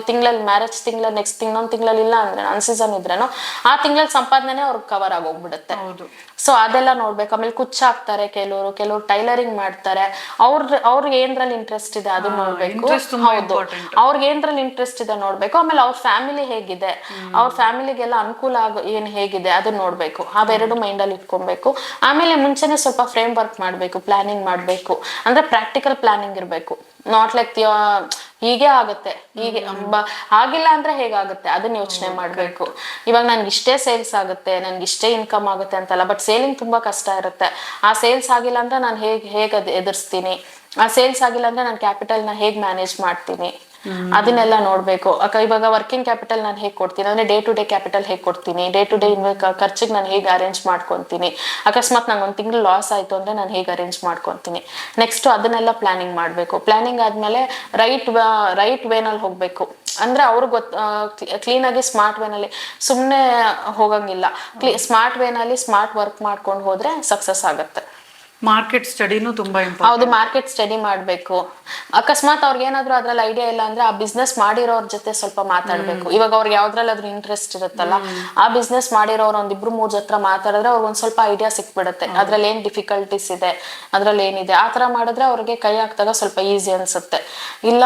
ತಿಂಗಳಲ್ಲಿ ಮ್ಯಾರೇಜ್ ತಿಂಗಳ ನೆಕ್ಸ್ಟ್ ಇನ್ನೊಂದು ತಿಂಗಳಲ್ಲಿ ಇಲ್ಲ ಅಂದ್ರೆ ಅನ್ ಸೀಸನ್ ಇದ್ರೇನು ಆ ತಿಂಗಳಲ್ಲಿ ಸಂಪಾದನೆ ಅವ್ರಿಗೆ ಕವರ್ ಆಗೋಗ್ಬಿಡುತ್ತೆ. ಹೌದು. ಸೊ ಅದೆಲ್ಲ ನೋಡ್ಬೇಕು. ಆಮೇಲೆ ಕುಚ್ಚ ಹಾಕ್ತಾರೆ ಕೆಲವರು ಕೆಲವರು ಟೈಲರಿಂಗ್ ಮಾಡ್ತಾರೆ. ಅವ್ರ ಅವ್ರಿಗೆ ಏನ್ರಲ್ಲಿ ಇಂಟ್ರೆಸ್ಟ್ ಇದೆ ಅದು ನೋಡ್ಬೇಕು. ಹೌದು. ಅವ್ರಿಗೆ ಏನ್ರಲ್ಲಿ ಇಂಟ್ರೆಸ್ಟ್ ಇದೆ ನೋಡ್ಬೇಕು. ಆಮೇಲೆ ಅವ್ರ ಫ್ಯಾಮಿಲಿ ಹೇಗಿದೆ? ಅವ್ರ ಫ್ಯಾಮಿಲಿಗೆಲ್ಲ ಅನುಕೂಲ ಆಗೋ ಏನ್ ಹೇಗಿದೆ? ಅದನ್ನ ನೋಡ್ಬೇಕು. ಅವೆರಡು ಮೈಂಡ್ ಅಲ್ಲಿ ಇಟ್ಕೊಬೇಕು. ಆಮೇಲೆ ಮುಂಚೆನೆ ಸ್ವಲ್ಪ ಫ್ರೇಮ್ ವರ್ಕ್ ಮಾಡ್ಬೇಕು ಪ್ಲಾನಿಂಗ್ ಮಾಡ್ಬೇಕು. ಅಂದ್ರೆ ಪ್ರಾಕ್ಟಿಕಲ್ ಪ್ಲಾನಿಂಗ್ ಇರಬೇಕು. ನಾಟ್ ಲೈಕ್ ಹೀಗೆ ಆಗುತ್ತೆ ಹೀಗೆ ಬ- ಆಗಿಲ್ಲ ಅಂದ್ರೆ ಹೇಗಾಗುತ್ತೆ? ಅದನ್ನ ಯೋಚನೆ ಮಾಡಬೇಕು. ಇವಾಗ ನನ್ಗೆ ಇಷ್ಟೇ ಸೇಲ್ಸ್ ಆಗುತ್ತೆ ನನ್ಗೆ ಇಷ್ಟೇ ಇನ್ಕಮ್ ಆಗುತ್ತೆ ಅಂತಲ್ಲ ಬಟ್ ಸೇಲಿಂಗ್ ತುಂಬಾ ಕಷ್ಟ ಇರುತ್ತೆ. ಆ ಸೇಲ್ಸ್ ಆಗಿಲ್ಲ ಅಂದ್ರೆ ನಾನು ಹೇಗೆ ಹೇಗೆ ಅದ್ ಎದುರಿಸ್ತೀನಿ? ಆ ಸೇಲ್ಸ್ ಆಗಿಲ್ಲ ಅಂದ್ರೆ ನಾನು ಕ್ಯಾಪಿಟಲ್ನ ಹೇಗ್ ಮ್ಯಾನೇಜ್ ಮಾಡ್ತೀನಿ? ಅದನ್ನೆಲ್ಲ ನೋಡ್ಬೇಕು. ಅಕ್ಕ, ಇವಾಗ ವರ್ಕಿಂಗ್ ಕ್ಯಾಪಿಟಲ್ ನಾನು ಹೇಗೆ ಕೊಡ್ತೀನಿ? ಅಂದ್ರೆ ಡೇ ಟು ಡೇ ಕ್ಯಾಪಿಟಲ್ ಹೇಗೆ ಕೊಡ್ತೀನಿ? ಡೇ ಟು ಡೇ ಖರ್ಚಿಗೆ ನಾನು ಹೇಗೆ ಅರೇಂಜ್ ಮಾಡ್ಕೊತೀನಿ? ಅಕಸ್ಮಾತ್ ನಂಗೆ ಒಂದು ತಿಂಗಳು ಲಾಸ್ ಆಯ್ತು ಅಂದ್ರೆ ನಾನು ಹೇಗೆ ಅರೇಂಜ್ ಮಾಡ್ಕೊತೀನಿ? ನೆಕ್ಸ್ಟ್ ಅದನ್ನೆಲ್ಲ ಪ್ಲಾನಿಂಗ್ ಮಾಡಬೇಕು. ಪ್ಲಾನಿಂಗ್ ಆದ್ಮೇಲೆ ರೈಟ್ ರೈಟ್ ವೇನಲ್ಲಿ ಹೋಗ್ಬೇಕು. ಅಂದ್ರೆ ಅವ್ರಿಗೆ ಗೊತ್ತ ಕ್ಲೀನ್ ಆಗಿ ಸ್ಮಾರ್ಟ್ ವೇನಲ್ಲಿ ಸುಮ್ಮನೆ ಹೋಗಂಗಿಲ್ಲ. ಕ್ಲೀ ಸ್ಮಾರ್ಟ್ ವೇನಲ್ಲಿ ಸ್ಮಾರ್ಟ್ ವರ್ಕ್ ಮಾಡ್ಕೊಂಡು ಹೋದ್ರೆ ಸಕ್ಸಸ್ ಆಗುತ್ತೆ. ಮಾರ್ಕೆಟ್ ಸ್ಟಡಿನೂ ತುಂಬಾ ಇಂಪಾರ್ಟೆಂಟ್ ಹೌದು ಮಾರ್ಕೆಟ್ ಸ್ಟಡಿ ಮಾಡಬೇಕು. ಅಕಸ್ಮಾತ್ ಅವ್ರಿಗೆ ಏನಾದ್ರು ಅದ್ರಲ್ಲಿ ಐಡಿಯಾ ಇಲ್ಲ ಅಂದ್ರೆ ಆ ಬಿಸ್ನೆಸ್ ಮಾಡಿರೋರ್ ಜೊತೆ ಸ್ವಲ್ಪ ಮಾತಾಡ್ಬೇಕು. ಇವಾಗ ಅವ್ರಿಗೆ ಯಾವ್ದ್ರಲ್ಲಾದ್ರೂ ಇಂಟ್ರೆಸ್ಟ್ ಇರುತ್ತಲ್ಲ ಆ ಬಿಸ್ನೆಸ್ ಮಾಡಿರೋರು ಒಂದಿಬ್ರು ಮೂರ್ ಜತ್ರ ಮಾತಾಡಿದ್ರೆ ಅವ್ರಿಗೆ ಒಂದ್ ಸ್ವಲ್ಪ ಐಡಿಯಾ ಸಿಕ್ಬಿಡುತ್ತೆ. ಅದ್ರಲ್ಲಿ ಏನ್ ಡಿಫಿಕಲ್ಟೀಸ್ ಇದೆ ಅದ್ರಲ್ಲಿ ಏನಿದೆ ಆ ತರ ಮಾಡಿದ್ರೆ ಅವ್ರಿಗೆ ಕೈ ಹಾಕ್ದಾಗ ಸ್ವಲ್ಪ ಈಸಿ ಅನ್ಸುತ್ತೆ. ಇಲ್ಲ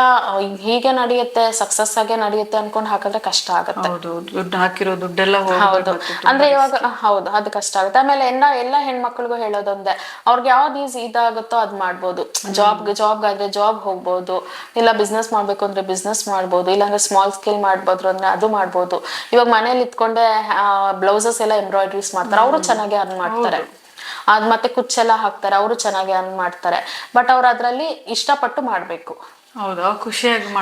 ಹೀಗೆ ನಡೆಯುತ್ತೆ ಸಕ್ಸಸ್ ಆಗೇ ನಡೆಯುತ್ತೆ ಅನ್ಕೊಂಡು ಹಾಕಿದ್ರೆ ಕಷ್ಟ ಆಗುತ್ತೆ. ಹೌದು ದುಡ್ಡು ಹಾಕಿರೋ ದುಡ್ಡೆಲ್ಲ ಹೌದು. ಅಂದ್ರೆ ಇವಾಗ ಹೌದು ಅದು ಕಷ್ಟ ಆಗುತ್ತೆ. ಆಮೇಲೆ ಎಲ್ಲ ಎಲ್ಲ ಹೆಣ್ಮಕ್ಳಿಗೂ ಹೇಳೋದೊಂದೇ ಅವ್ರಿಗೆ ಯಾವ್ದು ಈಸಿ ಇದಾಗುತ್ತೋ ಅದ್ ಮಾಡ್ಬೋದು. ಜಾಬ್ ಜಾಬ್ ಆದ್ರೆ ಜಾಬ್ ಹೋಗ್ಬೋದು. ಇಲ್ಲ ಬಿಸ್ನೆಸ್ ಮಾಡ್ಬೇಕು ಅಂದ್ರೆ ಬಿಸ್ನೆಸ್ ಮಾಡ್ಬೋದು. ಇಲ್ಲಾಂದ್ರೆ ಸ್ಮಾಲ್ ಸ್ಕೇಲ್ ಮಾಡ್ಬೋದು ಅಂದ್ರೆ ಅದು ಮಾಡ್ಬೋದು. ಇವಾಗ ಮನೇಲಿ ಇತ್ಕೊಂಡೆ ಬ್ಲೌಸಸ್ ಎಲ್ಲ ಎಂಬ್ರಾಯ್ಡ್ರೀಸ್ ಮಾಡ್ತಾರೆ. ಅವರು ಚೆನ್ನಾಗಿ ಅರ್ನ್ ಮಾಡ್ತಾರೆ. ಅದ್ ಮತ್ತೆ ಕುಚ್ಚೆಲ್ಲ ಹಾಕ್ತಾರೆ. ಅವರು ಚೆನ್ನಾಗಿ ಅರ್ನ್ ಮಾಡ್ತಾರೆ. ಬಟ್ ಅವ್ರು ಅದ್ರಲ್ಲಿ ಇಷ್ಟಪಟ್ಟು ಮಾಡ್ಬೇಕು. ಹೌದು.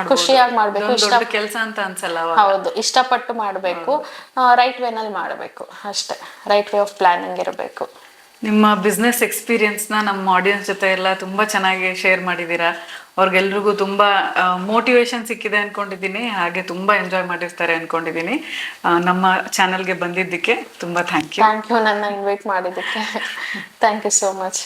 ಖುಷಿಯಾಗಿ ಮಾಡ್ಬೇಕು, ಇಷ್ಟ- ಕೆಲಸ ಅಂತ ಅನ್ಸಲ್ಲ ಹೌದು. ಇಷ್ಟಪಟ್ಟು ಮಾಡಬೇಕು. ರೈಟ್ ವೇನಲ್ಲಿ ಮಾಡಬೇಕು. ಅಷ್ಟೇ. ರೈಟ್ ವೇ ಆಫ್ ಪ್ಲಾನಿಂಗ್ ಇರಬೇಕು. ನಿಮ್ಮ ಬಿಸ್ನೆಸ್ ಎಕ್ಸ್ಪೀರಿಯನ್ಸ್ನ ನಮ್ಮ ಆಡಿಯನ್ಸ್ ಜೊತೆ ಎಲ್ಲ ತುಂಬ ಚೆನ್ನಾಗಿ ಶೇರ್ ಮಾಡಿದ್ದೀರಾ ಅವ್ರಿಗೆಲ್ರಿಗೂ ತುಂಬ ಮೋಟಿವೇಶನ್ ಸಿಕ್ಕಿದೆ ಅನ್ಕೊಂಡಿದ್ದೀನಿ ಹಾಗೆ ತುಂಬ ಎಂಜಾಯ್ ಮಾಡಿರ್ತಾರೆ ಅನ್ಕೊಂಡಿದ್ದೀನಿ. ಆ, ನಮ್ಮ ಚಾನಲ್ಗೆ ಬಂದಿದ್ದಕ್ಕೆ ತುಂಬ ಥ್ಯಾಂಕ್ ಯು ಥ್ಯಾಂಕ್ ಯು ನನ್ನ ಇನ್ವೈಟ್ ಮಾಡಿದ್ದಕ್ಕೆ. Thank you so much